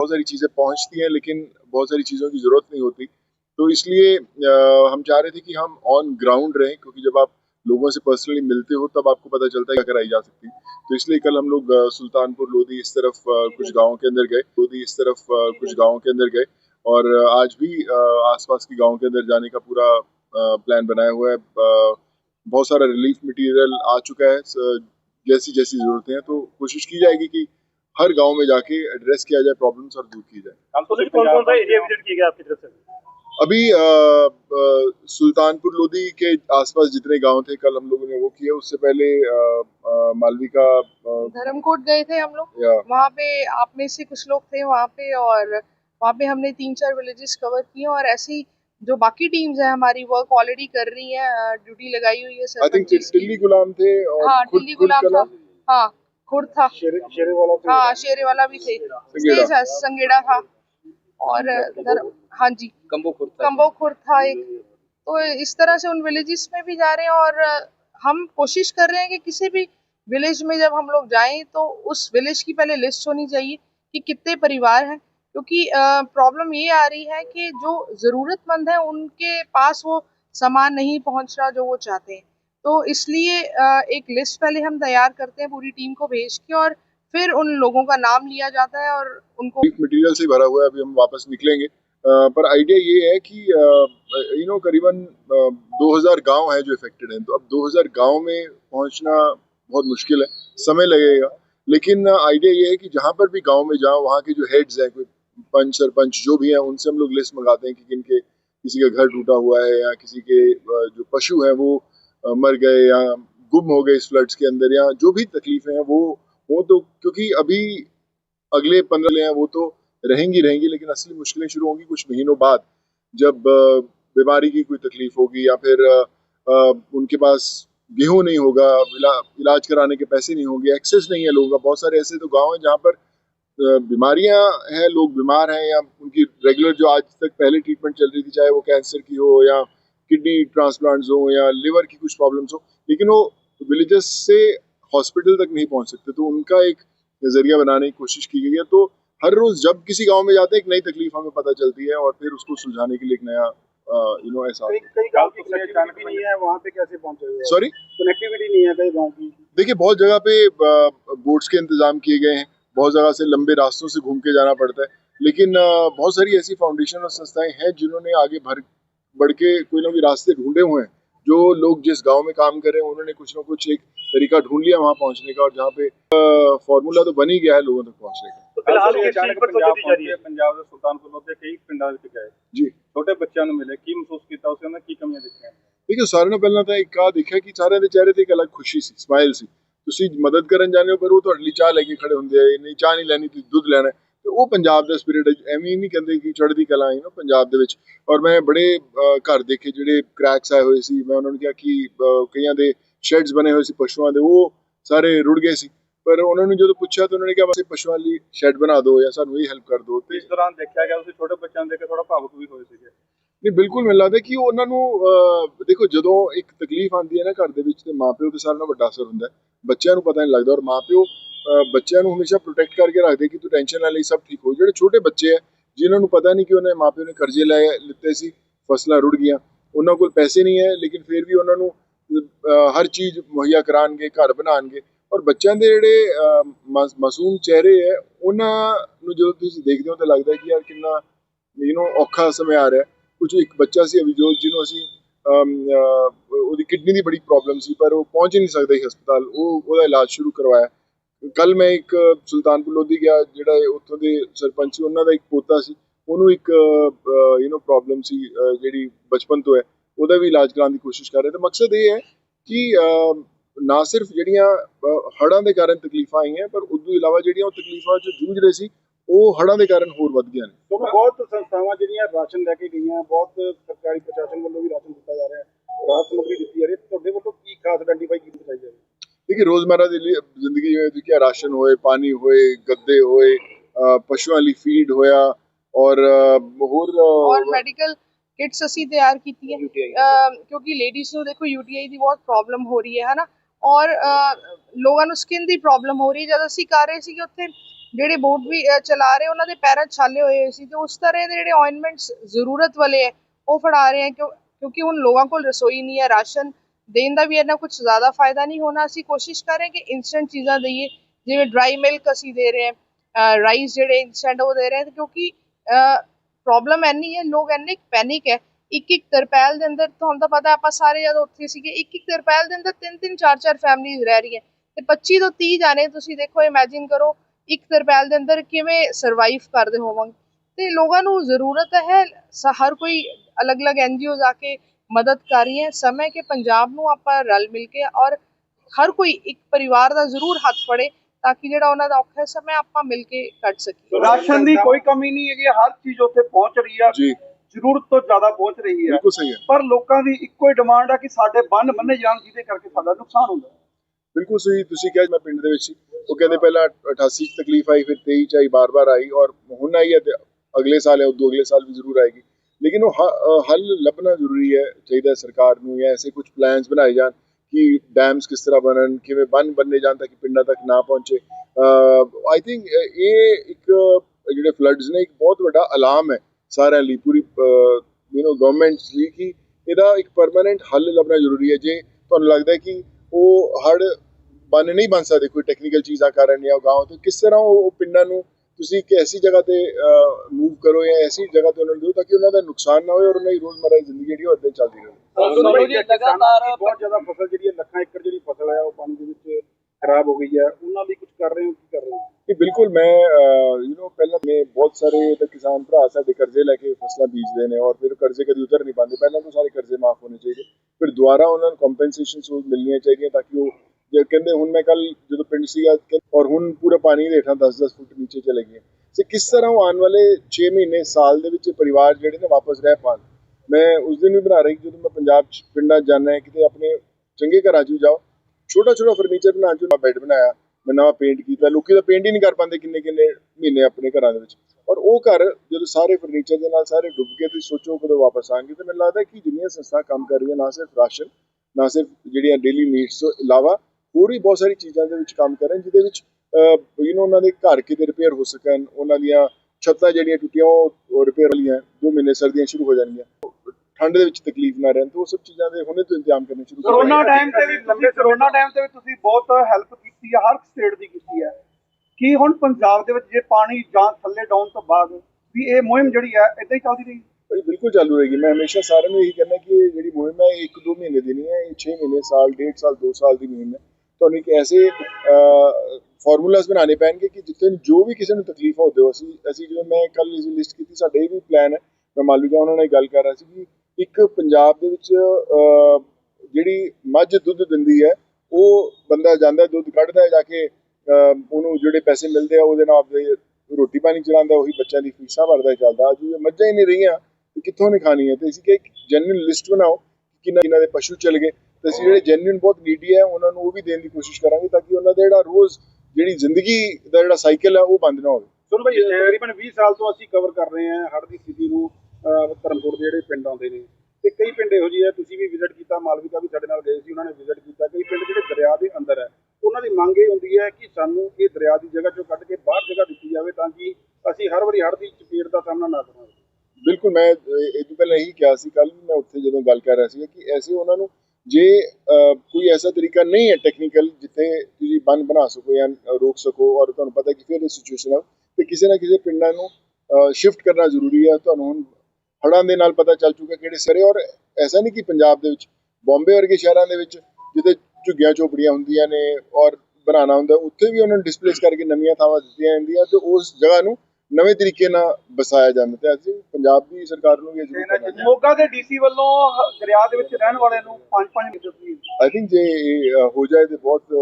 बहुत सारी चीज़ें पहुँचती हैं, लेकिन बहुत सारी चीज़ों की ज़रूरत नहीं होती। तो इसलिए हम चाह रहे थे कि हम ऑन ग्राउंड रहें, क्योंकि जब आप लोगों से पर्सनली मिलते हो, तब आपको पता चलता है क्या कराई जा सकती तो इसलिए कल हम लोग सुल्तानपुर, लोधी इस तरफ़ कुछ गाँव के अंदर गए। लोधी इस तरफ़ कुछ गाँव के अंदर गए और आज भी आसपास के गाँव के अंदर जाने का पूरा प्लान बनाया हुआ है। बहुत सारा रिलीफ मटेरियल आ चुका है जैसी जैसी जरूरतें हैं। तो कोशिश की जाएगी कि हर गाँव में जाके एड्रेस किया जाए प्रॉब्लम्स और दूर की जाए। कल तो तो कौन कौन सा एरिया विज़िट किया गया आपकी तरफ़ से? अभी अ, अ, सुल्तानपुर लोधी के आसपास जितने गाँव थे कल हम लोगों ने वो किए। उससे पहले मालविका अ, धर्मकोट गए थे हम लोग। वहाँ पे आप में से कुछ लोग थे वहाँ पे और वहाँ पे हमने तीन चार विलेजेस कवर किए और ऐसे ही जो बाकी टीम्स हैं हमारी वर्क ऑलरेडी कर रही हैं ड्यूटी लगाई हुई है आई थिंक टिल्ली गुलाम थे और हाँ खुद टिल्ली खुद गुलाम था हाँ। खुद था शेरे शेरे वाला हाँ शेरे वाला भी थे। संगेड़ा। स्टेज है, संगेड़ा था। और धर- हाँ जी। कंबो खुर्द कंबो खुर्द था एक। तो इस तरह से उन विलेजेस में भी जा रहे हैं और हम कोशिश कर रहे हैं कि किसी भी विलेज में जब हम लोग जाएँ तो उस विलेज की पहले लिस्ट होनी चाहिए कि कितने परिवार हैं। क्योंकि प्रॉब्लम ये आ रही है कि जो ज़रूरतमंद है उनके पास वो सामान नहीं पहुँच रहा जो वो चाहते हैं। तो इसलिए एक लिस्ट पहले हम तैयार करते हैं पूरी टीम को भेज के और फिर उन लोगों का नाम लिया जाता है और उनको मटेरियल से भरा हुआ है अभी हम वापस निकलेंगे। अ, पर आइडिया ये है कि यू नो करीबन अ, 2000 गाँव हैं जो इफेक्टेड हैं। तो अब 2000 गाँव में पहुँचना बहुत मुश्किल है समय लगेगा। लेकिन आइडिया ये है कि जहाँ पर भी गाँव में जाओ वहाँ के जो हेड्स हैं कोई पंच सरपंच जो भी हैं उनसे हम लोग लिस्ट मंगाते हैं कि किनके किसी का घर टूटा हुआ है या किसी के जो पशु हैं वो मर गए या गुम हो गए इस फ्लड्स के अंदर या जो भी तकलीफें हैं वो वो तो क्योंकि अभी अगले पंद्रह हैं वो तो रहेंगी रहेंगी लेकिन असली मुश्किलें शुरू होंगी कुछ महीनों बाद। जब बीमारी की कोई तकलीफ़ होगी या फिर उनके पास गेहूँ नहीं होगा इला, इलाज कराने के पैसे नहीं होंगे एक्सेस नहीं है लोगों का। बहुत सारे ऐसे तो गाँव हैं जहाँ पर बीमारियाँ हैं लोग बीमार हैं या उनकी रेगुलर जो आज तक पहले ट्रीटमेंट चल रही थी चाहे वो कैंसर की हो या किडनी ट्रांसप्लांट्स हो या लिवर की कुछ प्रॉब्लम्स हो लेकिन वो विलेजेस से हॉस्पिटल तक नहीं पहुँच सकते तो उनका एक नज़रिया बनाने की कोशिश की गई है। तो हर रोज जब किसी गाँव में जाते हैं एक नई तकलीफ़ हमें पता चलती है और फिर उसको सुलझाने के लिए एक नया यू नो ऐसा है सॉरी कनेक्टिविटी नहीं है कई गाँव की। देखिए बहुत जगह पे बोट्स के इंतज़ाम किए गए हैं बहुत जगह से लंबे रास्तों से घूम के जाना पड़ता है लेकिन बहुत सारी ऐसी फाउंडेशन और संस्थाएँ हैं जिन्होंने आगे भर बढ़ के कोई ना कोई रास्ते ढूंढे हुए हैं जो लोग जिस गांव में काम कर रहे हैं उन्होंने कुछ ना कुछ एक तरीका ढूंढ लिया वहां पहुंचने का और जहाँ पे फॉर्मूला तो बन ही गया है लोगों तक पहुंचने का तो ਫਿਲਹਾਲ फिलहाल ਇਹ किस ਅਚਾਨਕ चीज पर ਪੰਜਾਬ तवज्जो दी जा रही ਪਹੁੰਚੇ है ਪੰਜਾਬ ਦੇ ਸੁਲਤਾਨਪੁਰ ਲੋਧੇ ਕਈ ਪਿੰਡਾਂ ਵਿੱਚ ਗਏ ਜੀ ਛੋਟੇ ਬੱਚਿਆਂ ਨੂੰ ਮਿਲੇ ਕੀ ਮਹਿਸੂਸ ਕੀਤਾ ਉਸ ਉਹਨਾਂ ਕੀ ਕਮੀਆਂ ਦੇਖੀਆਂ ਦੇਖੋ ਸਾਰਿਆਂ ਨੂੰ ਪਹਿਲਾਂ ਤਾਂ ਇੱਕ ਆ ਦੇਖਿਆ ਕਿ ਸਾਰਿਆਂ ਦੇ ਚਿਹਰੇ ਤੇ ਇੱਕ ਅਲੱਗ ਖੁਸ਼ੀ ਸੀ ਸਮਾਈਲ ਸੀ ਤੁਸੀਂ ਮਦਦ ਕਰਨ ਜਾਂਦੇ ਹੋ ਪਰ ਉਹ ਤੁਹਾਡੇ ਲਈ ਚਾਹ ਲੈ ਕੇ ਖੜੇ ਹੁੰਦੇ ਆ ਨਹੀਂ ਚਾਹ ਨਹੀਂ ਲੈਣੀ ਤੁਸੀਂ ਦੁੱਧ ਲੈਣਾ ਹੈ। ਤੇ ਉਹ ਪੰਜਾਬ ਦਾ ਸਪਿਰਿਟ ਐਵੇਂ ਨਹੀਂ ਕਹਿੰਦੇ ਕਿ ਚੜ੍ਹਦੀ ਕਲਾ ਹੈ ਨਾ ਪੰਜਾਬ ਦੇ ਵਿੱਚ। ਔਰ ਮੈਂ ਬੜੇ ਘਰ ਦੇਖੇ ਜਿਹੜੇ ਕ੍ਰੈਕਸ ਆਏ ਹੋਏ ਸੀ। ਮੈਂ ਉਹਨਾਂ ਨੂੰ ਕਿਹਾ ਕਿ ਕਈਆਂ ਦੇ ਸ਼ੈਡਸ ਬਣੇ ਹੋਏ ਸੀ ਪਸ਼ੂਆਂ ਦੇ ਉਹ ਸਾਰੇ ਰੁੜ ਗਏ ਸੀ। ਪਰ ਉਹਨਾਂ ਨੂੰ ਜਦੋਂ ਪੁੱਛਿਆ ਤਾਂ ਉਹਨਾਂ ਨੇ ਕਿਹਾ ਬਸ ਪਸ਼ੂਆਂ ਲਈ ਸ਼ੈਡ ਬਣਾ ਦਿਓ ਜਾਂ ਸਾਨੂੰ ਇਹ ਹੈਲਪ ਕਰ ਦਿਓ। ਤੇ ਇਸ ਦੌਰਾਨ ਦੇਖਿਆ ਗਿਆ ਤੁਸੀਂ ਛੋਟੇ ਬੱਚਿਆਂ ਦੇਖ ਕੇ ਥੋੜਾ ਭਾਵੁਕ ਵੀ ਹੋਏ ਸੀਗੇ। ਨਹੀਂ ਬਿਲਕੁਲ ਮੈਨੂੰ ਲੱਗਦਾ ਕਿ ਉਹਨਾਂ ਨੂੰ ਦੇਖੋ ਜਦੋਂ ਇੱਕ ਤਕਲੀਫ ਆਉਂਦੀ ਹੈ ਨਾ ਘਰ ਦੇ ਵਿੱਚ ਤੇ ਮਾਪਿਓ ਤੇ ਸਾਰਿਆਂ ਨਾਲ ਵੱਡਾ ਅਸਰ ਹੁੰਦਾ ਬੱਚਿਆਂ ਨੂੰ ਪਤਾ ਨਹੀਂ ਲੱਗਦਾ ਔਰ ਮਾਪਿਓ ਬੱਚਿਆਂ ਨੂੰ ਹਮੇਸ਼ਾ ਪ੍ਰੋਟੈਕਟ ਕਰਕੇ ਰੱਖਦੇ ਕਿ ਤੂੰ ਟੈਨਸ਼ਨ ਨਾ ਲਈ ਸਭ ਠੀਕ ਹੋ ਜਿਹੜੇ ਛੋਟੇ ਬੱਚੇ ਹੈ ਜਿਨ੍ਹਾਂ ਨੂੰ ਪਤਾ ਨਹੀਂ ਕਿ ਉਹਨਾਂ ਦੇ ਮਾਪਿਓ ਨੇ ਕਰਜ਼ੇ ਲੈ ਲਿੱਤੇ ਸੀ ਫਸਲਾਂ ਰੁੜ ਗਈਆਂ ਉਹਨਾਂ ਕੋਲ ਪੈਸੇ ਨਹੀਂ ਹੈ ਲੇਕਿਨ ਫਿਰ ਵੀ ਉਹਨਾਂ ਨੂੰ ਹਰ ਚੀਜ਼ ਮੁਹੱਈਆ ਕਰਾਣਗੇ ਘਰ ਬਣਾਉਣਗੇ। ਔਰ ਬੱਚਿਆਂ ਦੇ ਜਿਹੜੇ ਅਹ, ਮਾਸ- ਮਾਸੂਮ ਚਿਹਰੇ ਹੈ ਉਹਨਾਂ ਨੂੰ ਜਦੋਂ ਤੁਸੀਂ ਦੇਖਦੇ ਹੋ ਤਾਂ ਲੱਗਦਾ ਕਿ ਯਾਰ ਕਿੰਨਾ ਯੂ نو ਔਖਾ ਸਮੇਂ ਆ ਰਿਹਾ ਕੁਝ ਇੱਕ ਬੱਚਾ ਸੀ ਅਭਿਜੋਤ ਜਿਹਨੂੰ ਅਸੀਂ ਉਹਦੀ ਕਿਡਨੀ ਦੀ ਬੜੀ ਪ੍ਰੋਬਲਮ ਸੀ ਪਰ ਉਹ ਪਹੁੰਚ ਹੀ ਨਹੀਂ ਸਕਦਾ ਸੀ ਹਸਪਤਾਲ ਉਹ ਉਹਦਾ ਇਲਾਜ ਸ਼ੁਰੂ ਕਰਵਾਇਆ। ਕੱਲ ਮੈਂ ਇੱਕ ਸੁਲਤਾਨਪੁਰ ਲੋਧੀ ਗਿਆ ਜਿਹੜਾ ਉੱਥੋਂ ਦੇ ਸਰਪੰਚ ਸੀ ਉਹਨਾਂ ਦਾ ਇੱਕ ਪੋਤਾ ਸੀ ਉਹਨੂੰ ਇੱਕ ਯੂ نو ਪ੍ਰੋਬਲਮ ਸੀ ਜਿਹੜੀ ਬਚਪਨ ਤੋਂ ਹੈ ਉਹਦਾ ਵੀ ਇਲਾਜ ਕਰਾਉਣ ਦੀ ਕੋਸ਼ਿਸ਼ ਕਰ ਰਹੇ। ਤਾਂ ਮਕਸਦ ਇਹ ਹੈ ਕਿ ਨਾ ਸਿਰਫ ਜਿਹੜੀਆਂ ਅਹ, ਹੜ੍ਹਾਂ ਦੇ ਕਾਰਨ ਤਕਲੀਫਾਂ ਆਈਆਂ ਪਰ ਉਦੋਂ ਇਲਾਵਾ ਜਿਹੜੀਆਂ ਉਹ ਤਕਲੀਫਾਂ ਚ ਜੂਝ ਰਹੇ ਸੀ ਉਹ ਹੜ੍ਹਾਂ ਦੇ ਕਾਰਨ ਹੋਰ ਵੱਧ ਗਈਆਂ ਨੇ। ਕਿਉਂਕਿ ਬਹੁਤ ਸੰਸਥਾਵਾਂ ਜਿਹੜੀਆਂ ਰਾਸ਼ਨ ਲੈ ਕੇ ਗਈਆਂ ਬਹੁਤ ਸਰਕਾਰੀ ਪ੍ਰਸ਼ਾਸਨ ਵੱਲੋਂ ਵੀ ਰਾਸ਼ਨ ਦਿੱਤਾ ਜਾ ਰਿਹਾ ਹੈ ਰਾਹਤ ਸਮੱਗਰੀ ਦਿੱਤੀ ਜਾ ਰਹੀ ਹੈ ਤੁਹਾਡੇ ਵੱਲੋਂ ਕੀ ਖਾਸ ਆਇਡੈਂਟੀਫਾਈ ਕੀਤੀ ਜਾਈ ਜਾਵੇ ਕਿ ਰੋਜ਼ਮਰਰਾ ਦੀ ਜ਼ਿੰਦਗੀ ਵਿੱਚ ਦੇਖਿਆ ਰਾਸ਼ਨ ਹੋਏ ਪਾਣੀ ਹੋਏ ਗੱਦੇ ਹੋਏ ਪਸ਼ੂਆਂ ਲਈ ਫੀਡ ਹੋਇਆ ਔਰ ਹੋਰ ਔਰ ਮੈਡੀਕਲ ਕਿਟਸ ਅਸੀਂ ਤਿਆਰ ਕੀਤੀਆਂ। ਕਿਉਂਕਿ ਲੇਡੀਜ਼ ਨੂੰ ਦੇਖੋ ਯੂਟੀਆਈ ਦੀ ਬਹੁਤ ਪ੍ਰੋਬਲਮ ਹੋ ਰਹੀ ਹੈ ਹਨਾ? ਔਰ ਲੋਕਾਂ ਨੂੰ ਸਕਿਨ ਦੀ ਪ੍ਰੋਬਲਮ ਹੋ ਰਹੀ ਜਦ ਅਸੀਂ ਕਰ ਰਹੇ ਸੀਗੇ ਉੱਥੇ ਜਿਹੜੇ ਬੋਟ ਵੀ ਚਲਾ ਰਹੇ ਉਹਨਾਂ ਦੇ ਪੈਰਾਂ ਛਾਲੇ ਹੋਏ ਹੋਏ ਸੀ ਤੇ ਉਸ ਤਰ੍ਹਾਂ ਦੇ ਜਿਹੜੇ ਆਇਨਮੈਂਟਸ ਜ਼ਰੂਰਤ ਵਾਲੇ ਹੈ ਉਹ ਫੜਾ ਰਹੇ ਹੈ। ਕਿਉਂਕਿ ਹੁਣ ਲੋਕਾਂ ਕੋਲ ਰਸੋਈ ਨਹੀਂ ਹੈ ਰਾਸ਼ਨ ਦੇਣ ਦਾ ਵੀ ਇਹਨਾਂ ਕੁਝ ਜ਼ਿਆਦਾ ਫਾਇਦਾ ਨਹੀਂ ਹੋਣਾ, ਅਸੀਂ ਕੋਸ਼ਿਸ਼ ਕਰ ਰਹੇ ਹਾਂ ਕਿ ਇਨਸਟੈਂਟ ਚੀਜ਼ਾਂ ਦਈਏ, ਜਿਵੇਂ ਡਰਾਈ ਮਿਲਕ ਅਸੀਂ ਦੇ ਰਹੇ ਹਾਂ ਰਾਈਸ ਜਿਹੜੇ ਇਨਸਟੈਂਟ ਉਹ ਦੇ ਰਹੇ ਹਾਂ ਕਿਉਂਕਿ ਪ੍ਰੋਬਲਮ ਐਨੀ ਹੈ, ਲੋਕ ਐਨੇ ਪੈਨਿਕ ਹੈ ਇੱਕ ਇੱਕ ਤਰਪੈਲ ਦੇ ਅੰਦਰ ਤੁਹਾਨੂੰ ਤਾਂ ਪਤਾ ਆਪਾਂ ਸਾਰੇ ਜਦੋਂ ਉੱਥੇ ਸੀਗੇ ਇੱਕ ਇੱਕ ਤਰਪੈਲ ਦੇ ਅੰਦਰ ਤਿੰਨ ਤਿੰਨ ਚਾਰ ਚਾਰ ਫੈਮਲੀਜ਼ ਰਹਿ ਰਹੀਆਂ ਤੇ 25 ਤੋਂ 30 ਜਾਣੇ ਤੁਸੀਂ ਦੇਖੋ ਇਮੇਜਿਨ ਕਰੋ, ਇੱਕ ਤਰਪੈਲ ਦੇ ਅੰਦਰ ਕਿਵੇਂ ਸਰਵਾਈਵ ਕਰਦੇ ਹੋਵਾਂਗੇ, ਤੇ ਲੋਕਾਂ ਨੂੰ ਜ਼ਰੂਰਤ ਹੈ ਹਰ ਕੋਈ ਅਲੱਗ-ਅਲੱਗ ਐਨਜੀਓਜ਼ ਆ ਕੇ ਮਦਦ ਕਰ ਰਹੀ ਹੈ। ਸਮੇਂ ਕਿ ਪੰਜਾਬ ਨੂੰ ਆਪਾਂ ਰਲ ਮਿਲ ਕੇ ਔਰ ਹਰ ਕੋਈ ਇੱਕ ਪਰਿਵਾਰ ਦਾ ਜ਼ਰੂਰ ਹੱਥ ਫੜੇ ਤਾਂ ਕਿ ਜਿਹੜਾ ਉਹਨਾਂ ਦਾ ਔਖਾ ਸਮਾਂ ਆਪਾਂ ਮਿਲ ਕੇ ਕੱਢ ਸਕੀਏ। ਰਾਸ਼ਨ ਦੀ ਕੋਈ ਕਮੀ ਨਹੀਂ ਹੈਗੀ ਹਰ ਚੀਜ਼ ਉੱਥੇ ਪਹੁੰਚ ਰਹੀ ਆ। ਜੀ। ਜ਼ਰੂਰਤ ਤੋਂ ਜ਼ਿਆਦਾ ਪਹੁੰਚ ਰਹੀ ਹੈ ਬਿਲਕੁਲ ਸਹੀ ਹੈ। ਪਰ ਲੋਕਾਂ ਦੀ ਇੱਕੋ ਹੀ ਡਿਮਾਂਡ ਆ ਕਿ ਸਾਡੇ ਬੰਨ ਬੰਨੇ ਜਾਣ ਜਿਹਦੇ ਕਰਕੇ ਸਾਡਾ ਨੁਕਸਾਨ ਹੁੰਦਾ। ਬਿਲਕੁਲ ਸਹੀ ਤੁਸੀਂ ਕਿਹਾ ਮੈਂ ਪਿੰਡ ਦੇ ਵਿੱਚ ਸੀ। ਉਹ ਕਹਿੰਦੇ ਪਹਿਲਾਂ 88 ਚ ਤਕਲੀਫ ਆਈ ਫਿਰ 23 ਚ ਆਈ ਬਾਰ-ਬਾਰ ਆਈ ਔਰ ਹੁਣ ਆਈ ਹੈ ਤੇ ਅਗਲੇ ਸਾਲ ਹੈ ਉਹ ਅਗਲੇ ਸਾਲ ਵੀ ਜ਼ਰੂਰ ਆਏਗੀ। ਲੇਕਿਨ ਉਹ ਹੱਲ ਲੱਭਣਾ ਜ਼ਰੂਰੀ ਹੈ, ਚਾਹੀਦਾ ਸਰਕਾਰ ਨੂੰ ਜਾਂ ਐਸੇ ਕੁਝ ਪਲਾਨਸ ਬਣਾਏ ਜਾਣ ਕਿ ਡੈਮਸ ਕਿਸ ਤਰ੍ਹਾਂ ਬਣਨ, ਕਿਵੇਂ ਬੰਨ ਬੰਨੇ ਜਾਣ ਤਾਂ ਕਿ ਪਿੰਡਾਂ ਤੱਕ ਨਾ ਪਹੁੰਚੇ। ਆਈ ਥਿੰਕ ਇਹ ਇੱਕ, ਜਿਹੜੇ ਫਲੱਡਸ ਨੇ, ਇੱਕ ਬਹੁਤ ਵੱਡਾ ਅਲਾਰਮ ਹੈ ਸਾਰਿਆਂ ਲਈ, ਪੂਰੀ ਯੂ نو ਗਵਰਨਮੈਂਟਸ ਲਈ ਕਿ ਇਹਦਾ ਇੱਕ ਪਰਮਾਨੈਂਟ ਹੱਲ ਲੱਭਣਾ ਜ਼ਰੂਰੀ ਹੈ। ਜੇ ਤੁਹਾਨੂੰ ਲੱਗਦਾ ਹੈ ਕਿ ਉਹ ਹੜ ਬੰਨ ਨਹੀਂ ਬਣ ਸਕਦੇ, ਕੋਈ ਟੈਕਨੀਕਲ ਚੀਜ਼ਾਂ ਕਾਰਨ ਜਾਂ ਗਾਉਂ ਤੋਂ, ਕਿਸ ਤਰ੍ਹਾਂ ਉਹ ਉਹ ਪਿੰਡਾਂ ਨੂੰ ਤੁਸੀਂ ਇੱਕ ਐਸੀ ਜਗ੍ਹਾ ਤੇ ਮੂਵ ਕਰੋ ਜਾਂ ਐਸੀ ਜਗ੍ਹਾ ਤੇ ਉਹਨਾਂ ਨੂੰ ਦਿਓ ਤਾਂ ਕਿ ਉਹਨਾਂ ਦਾ ਨੁਕਸਾਨ ਨਾ ਹੋਏ ਔਰ ਉਹਨਾਂ ਦੀ ਰੋਜ਼ਮਰਰਾ ਦੀ ਜ਼ਿੰਦਗੀ ਜਿਹੜੀ ਉਹ ਹੀ ਚੱਲਦੀ ਰਹੇ। ਲਗਾਤਾਰ ਬਹੁਤ ਜ਼ਿਆਦਾ ਫਸਲ ਜਿਹੜੀ ਹੈ ਲੱਖਾਂ ਏਕੜ ਜਿਹੜੀ ਫਸਲ ਹੈ ਉਹ ਪਾਣੀ ਦੇ ਵਿੱਚ ਖਰਾਬ ਹੋ ਗਈ ਹੈ। ਉਹਨਾਂ ਲਈ ਕੁਝ ਕਰ ਰਹੇ ਹੋ ਕੀ ਕਰ ਰਹੇ ਹੋ? ਕਿ ਬਿਲਕੁਲ ਮੈਂ ਯੂ نو ਪਹਿਲਾਂ ਮੈਂ ਬਹੁਤ ਸਾਰੇ ਤਾਂ ਕਿਸਾਨ ਭਰਾ ਸਾਡੇ ਕਰਜ਼ੇ ਲੈ ਕੇ ਫਸਲਾਂ ਬੀਜਦੇ ਨੇ ਔਰ ਫਿਰ ਕਰਜ਼ੇ ਕਦੀ ਉਤਰ ਨਹੀਂ ਪਾਉਂਦੇ ਪਹਿਲਾਂ ਤਾਂ ਸਾਰੇ ਕਰਜ਼ੇ ਮਾਫ ਹੋਣੇ ਚਾਹੀਦੇ। ਫਿਰ ਦੁਬਾਰਾ ਉਹਨਾਂ ਨੂੰ ਕੰਪਨਸੇਸ਼ਨਸ ਮਿਲਣੀਆਂ ਚਾਹੀਦੀਆਂ ਤਾਂ ਕਿ ਉਹ ਜੇ ਕਹਿੰਦੇ ਹੁਣ ਮੈਂ ਕੱਲ ਜਦੋਂ ਪਿੰਡ ਸੀਗਾ ਔਰ ਹੁਣ ਪੂਰਾ ਪਾਣੀ ਦੇ ਹੇਠਾਂ 10-10 ਫੁੱਟ ਨੀਚੇ ਚਲੇ ਗਏ। ਸੇ ਕਿਸ ਤਰ੍ਹਾਂ ਉਹ ਆਉਣ ਵਾਲੇ 6 ਮਹੀਨੇ, ਸਾਲ ਦੇ ਵਿੱਚ ਪਰਿਵਾਰ ਜਿਹੜੇ ਨੇ ਵਾਪਸ ਰਹਿ ਪਾਣ? ਮੈਂ ਉਸ ਦਿਨ ਵੀ ਬਣਾ ਰਹੀ ਜਦੋਂ ਮੈਂ ਪੰਜਾਬ ਚ ਪਿੰਡਾਂ 'ਚ ਜਾਣਾ ਹੈ, ਕਿਤੇ ਆਪਣੇ ਚੰਗੇ ਘਰਾਂ 'ਚ ਵੀ ਜਾਓ। ਛੋਟਾ ਛੋਟਾ ਫਰਨੀਚਰ ਬਣਾ ਕੇ ਬੈੱਡ ਬਣਾਇਆ, ਮੈਂ ਨਵਾਂ ਪੇਂਟ ਕੀਤਾ। ਲੋਕੀ ਤਾਂ ਪੇਂਟ ਹੀ ਨਹੀਂ ਕਰ ਪਾਉਂਦੇ ਕਿੰਨੇ ਕਿੰਨੇ ਮਹੀਨੇ ਆਪਣੇ ਘਰਾਂ ਦੇ ਵਿੱਚ। ਔਰ ਉਹ ਘਰ ਜਦੋਂ ਸਾਰੇ ਫਰਨੀਚਰ ਦੇ ਨਾਲ ਸਾਰੇ ਡੁੱਬ ਗਏ, ਤੁਸੀਂ ਸੋਚੋ ਕਦੋਂ ਵਾਪਸ ਆਣਗੇ ਤੇ ਮੈਨੂੰ ਲੱਗਦਾ ਕਿ ਜਿੰਨੀਆਂ ਸੰਸਥਾ ਕੰਮ ਕਰ ਰਹੀਆਂ, ਨਾ ਸਿਰਫ ਰਾਸ਼ਨ, ਨਾ ਸਿਰਫ ਜਿਹੜੀਆਂ ਡੇਲੀ ਨੀਡਸ ਤੋਂ ਇਲਾਵਾ ਹੋਰ ਵੀ ਬਹੁਤ ਸਾਰੀ ਚੀਜ਼ਾਂ ਦੇ ਵਿੱਚ ਕੰਮ ਕਰਨ ਜਿਹਦੇ ਵਿੱਚ ਯੂ نو ਉਹਨਾਂ ਦੇ ਘਰ ਕਿਤੇ ਰਿਪੇਅਰ ਹੋ ਸਕਣ ਉਹਨਾਂ ਦੀਆਂ ਛੱਤਾਂ ਜਿਹੜੀਆਂ ਟੁੱਟੀਆਂ ਉਹ ਰਿਪੇਅਰ ਵਾਲੀਆਂ ਦੋ ਮਹੀਨੇ ਸਰਦੀਆਂ ਸ਼ੁਰੂ ਹੋ ਜਾਣਗੀਆਂ। ਠੰਡ ਦੇ ਵਿੱਚ ਤਕਲੀਫ ਨਾ ਰਹਿਣ ਤੇ ਉਹ ਸਭ ਚੀਜ਼ਾਂ ਦੇ ਹੁਣੇ ਤੋਂ ਇੰਤਜ਼ਾਮ ਕਰਨੇ ਸ਼ੁਰੂ ਕਰੋ ਕਰੋਨਾ ਟਾਈਮ ਤੇ ਵੀ ਲੰਬੇ ਕਰੋਨਾ ਟਾਈਮ ਤੇ ਵੀ ਤੁਸੀਂ ਬਹੁਤ ਹੈਲਪ ਕੀਤੀ ਹੈ ਹਰ ਸਟੇਟ ਦੀ ਕੀਤੀ ਹੈ ਕੀ ਹੁਣ ਪੰਜਾਬ ਦੇ ਵਿੱਚ ਜੇ ਪਾਣੀ ਜਾਂ ਥੱਲੇ ਡਾਊਨ ਤੋਂ ਬਾਅਦ ਵੀ ਇਹ ਮੁਹਿੰਮ ਜਿਹੜੀ ਹੈ ਇਦਾਂ ਹੀ ਚੱਲਦੀ ਰਹੀ? ਭਾਈ ਬਿਲਕੁਲ ਚਾਲੂ ਰਹੇਗੀ। ਮੈਂ ਹਮੇਸ਼ਾ ਸਾਰਿਆਂ ਨੂੰ ਇਹੀ ਕਹਿੰਦਾ ਕਿ ਜਿਹੜੀ ਮੁਹਿੰਮ ਹੈ ਇਹ ਇੱਕ ਦੋ ਮਹੀਨੇ ਦੀ ਨਹੀਂ ਹੈ ਇਹ 6 ਮਹੀਨੇ ਸਾਲ ਡੇਢ ਸਾਲ 2 ਸਾਲ ਦੀ ਮੁਹਿੰਮ ਹੈ। ਤੁਹਾਨੂੰ ਇੱਕ ਐਸੇ ਫਾਰਮੂਲਾਸ ਬਣਾਉਣੇ ਪੈਣਗੇ ਕਿ ਜਿੱਥੇ ਜੋ ਵੀ ਕਿਸੇ ਨੂੰ ਤਕਲੀਫ ਹੋਵੇ ਅਸੀਂ ਅਸੀਂ ਜਿਵੇਂ ਮੈਂ ਕੱਲ ਇਸ ਲਿਸਟ ਕੀਤੀ, ਸਾਡੇ ਇਹ ਵੀ ਪਲਾਨ ਹੈ। ਮੈਂ ਮਾਲੂਗਾ ਉਹਨਾਂ ਨਾਲ ਗੱਲ ਕਰ ਰਿਹਾ ਸੀ ਕਿ ਇੱਕ ਪੰਜਾਬ ਦੇ ਵਿੱਚ ਜਿਹੜੀ ਮੱਝ ਦੁੱਧ ਦਿੰਦੀ ਹੈ, ਉਹ ਬੰਦਾ ਜਾਂਦਾ, ਦੁੱਧ ਕੱਢਦਾ ਜਾ ਕੇ ਉਹਨੂੰ ਜਿਹੜੇ ਪੈਸੇ ਮਿਲਦੇ ਆ, ਉਹਦੇ ਨਾਲ ਆਪਦੇ ਰੋਟੀ ਪਾਣੀ ਚਲਾਉਂਦਾ, ਉਹੀ ਬੱਚਿਆਂ ਦੀ ਫੀਸਾਂ ਭਰਦਾ ਚੱਲਦਾ। ਅੱਜ ਇਹ ਮੱਝਾਂ ਹੀ ਨਹੀਂ ਰਹੀਆਂ ਕਿੱਥੋਂ ਨਹੀਂ ਖਾਣੀ ਹੈ? ਤੇ ਅਸੀਂ ਕਿ ਇੱਕ ਲਿਸਟ ਬਣਾਓ ਕਿ ਕਿੰਨਾ ਇਹਨਾਂ ਦੇ ਪਸ਼ੂ ਚਲ ਗਏ। ਤੇ ਅਸੀਂ ਜਿਹੜੇ ਜੈਨੂਇਨ ਬਹੁਤ ਨੀਡੀ ਹੈ ਉਹਨਾਂ ਨੂੰ ਉਹ ਵੀ ਦੇਣ ਦੀ ਕੋਸ਼ਿਸ਼ ਕਰਾਂਗੇ ਤਾਂ ਕਿ ਉਹਨਾਂ ਦਾ ਜਿਹੜਾ ਰੋਜ਼ ਜਿਹੜੀ ਜ਼ਿੰਦਗੀ ਦਾ ਜਿਹੜਾ ਸਾਈਕਲ ਹੈ ਉਹ ਬੰਦ ਨਾ ਹੋਵੇ। ਸੁਣ ਭਾਈ ਤਕਰੀਬਨ 20 ਸਾਲ ਤੋਂ ਅਸੀਂ ਕਵਰ ਕਰ ਰਹੇ ਹਾਂ ਹੜ੍ਹ ਦੀ ਸਥਿਤੀ ਨੂੰ ਧਰਮਪੁਰ ਦੇ ਜਿਹੜੇ ਪਿੰਡ ਆਉਂਦੇ ਨੇ। ਤੇ ਕਈ ਪਿੰਡ ਇਹੋ ਜਿਹੇ ਆ ਤੁਸੀਂ ਵੀ ਵਿਜ਼ਿਟ ਕੀਤਾ ਮਾਲਵਿਕਾ ਵੀ ਸਾਡੇ ਨਾਲ ਗਏ ਸੀ ਉਹਨਾਂ ਨੇ ਵਿਜ਼ਿਟ ਕੀਤਾ। ਕਈ ਪਿੰਡ ਜਿਹੜੇ ਦਰਿਆ ਦੇ ਅੰਦਰ ਹੈ ਉਹਨਾਂ ਦੀ ਮੰਗ ਇਹ ਹੁੰਦੀ ਹੈ ਕਿ ਸਾਨੂੰ ਇਹ ਦਰਿਆ ਦੀ ਜਗ੍ਹਾ ਚੋਂ ਕੱਢ ਕੇ ਬਾਹਰ ਜਗ੍ਹਾ ਦਿੱਤੀ ਜਾਵੇ ਤਾਂ ਕਿ ਅਸੀਂ ਹਰ ਵਾਰੀ ਹੜ੍ਹ ਦੀ ਚਪੇਟ ਦਾ ਸਾਹਮਣਾ ਨਾ ਪਵੇ ਬਿਲਕੁਲ ਮੈਂ ਇਹ ਤੋਂ ਪਹਿਲਾਂ ਇਹੀ ਕਿਹਾ ਸੀ ਕੱਲ ਵੀ ਮੈਂ ਉੱਥੇ ਜਦੋਂ ਗੱਲ ਕਰ ਰਿਹਾ ਸੀ ਕਿ ਐਸੇ ਉਹਨਾਂ ਨੂੰ ਜੇ ਕੋਈ ਐਸਾ ਤਰੀਕਾ ਨਹੀਂ ਹੈ ਟੈਕਨੀਕਲ ਜਿੱਥੇ ਤੁਸੀਂ ਬੰਨ ਬਣਾ ਸਕੋ ਜਾਂ ਰੋਕ ਸਕੋ ਔਰ ਤੁਹਾਨੂੰ ਪਤਾ ਕਿ ਫਿਰ ਇਹ ਸਿਚੁਏਸ਼ਨ ਆ, ਤੇ ਕਿਸੇ ਨਾ ਕਿਸੇ ਪਿੰਡਾਂ ਨੂੰ ਸ਼ਿਫਟ ਕਰਨਾ ਜ਼ਰੂਰੀ ਹੈ ਤੁਹਾਨੂੰ ਹੁਣ ਹੜ੍ਹਾਂ ਦੇ ਨਾਲ ਪਤਾ ਚੱਲ ਚੁੱਕਾ ਕਿਹੜੇ ਸਿਰੇ ਔਰ ਐਸਾ ਨਹੀਂ ਕਿ ਪੰਜਾਬ ਦੇ ਵਿੱਚ, ਬੰਬੇ ਵਰਗੇ ਸ਼ਹਿਰਾਂ ਦੇ ਵਿੱਚ ਜਿੱਥੇ ਝੁੱਗੀਆਂ ਝੋਪੜੀਆਂ ਹੁੰਦੀਆਂ ਨੇ ਔਰ ਬਣਾਉਣਾ ਹੁੰਦਾ, ਉੱਥੇ ਵੀ ਉਹਨਾਂ ਨੂੰ ਡਿਸਪਲੇਸ ਕਰਕੇ ਨਵੀਆਂ ਥਾਵਾਂ ਦਿੱਤੀਆਂ ਜਾਂਦੀਆਂ ਤੇ ਉਸ ਜਗ੍ਹਾ ਨੂੰ ਨਵੇਂ ਤਰੀਕੇ ਨਾਲ ਬਸਾਇਆ ਜਾਂਦਾ ਤੇ ਅਸੀਂ ਪੰਜਾਬ ਦੀ ਸਰਕਾਰ ਨੂੰ ਵੀ ਇਹ ਜ਼ਰੂਰ ਕਰਨਾ ਚਾਹੀਦਾ ਮੋਗਾ ਦੇ ਡੀਸੀ ਵੱਲੋਂ ਦਰਿਆ ਦੇ ਵਿੱਚ ਰਹਿਣ ਵਾਲਿਆਂ ਨੂੰ 5-5 ਮੀਟਰ ਦੀ ਆਈ ਥਿੰਕ ਜੇ ਹੋ ਜਾਏ ਤੇ ਬਹੁਤ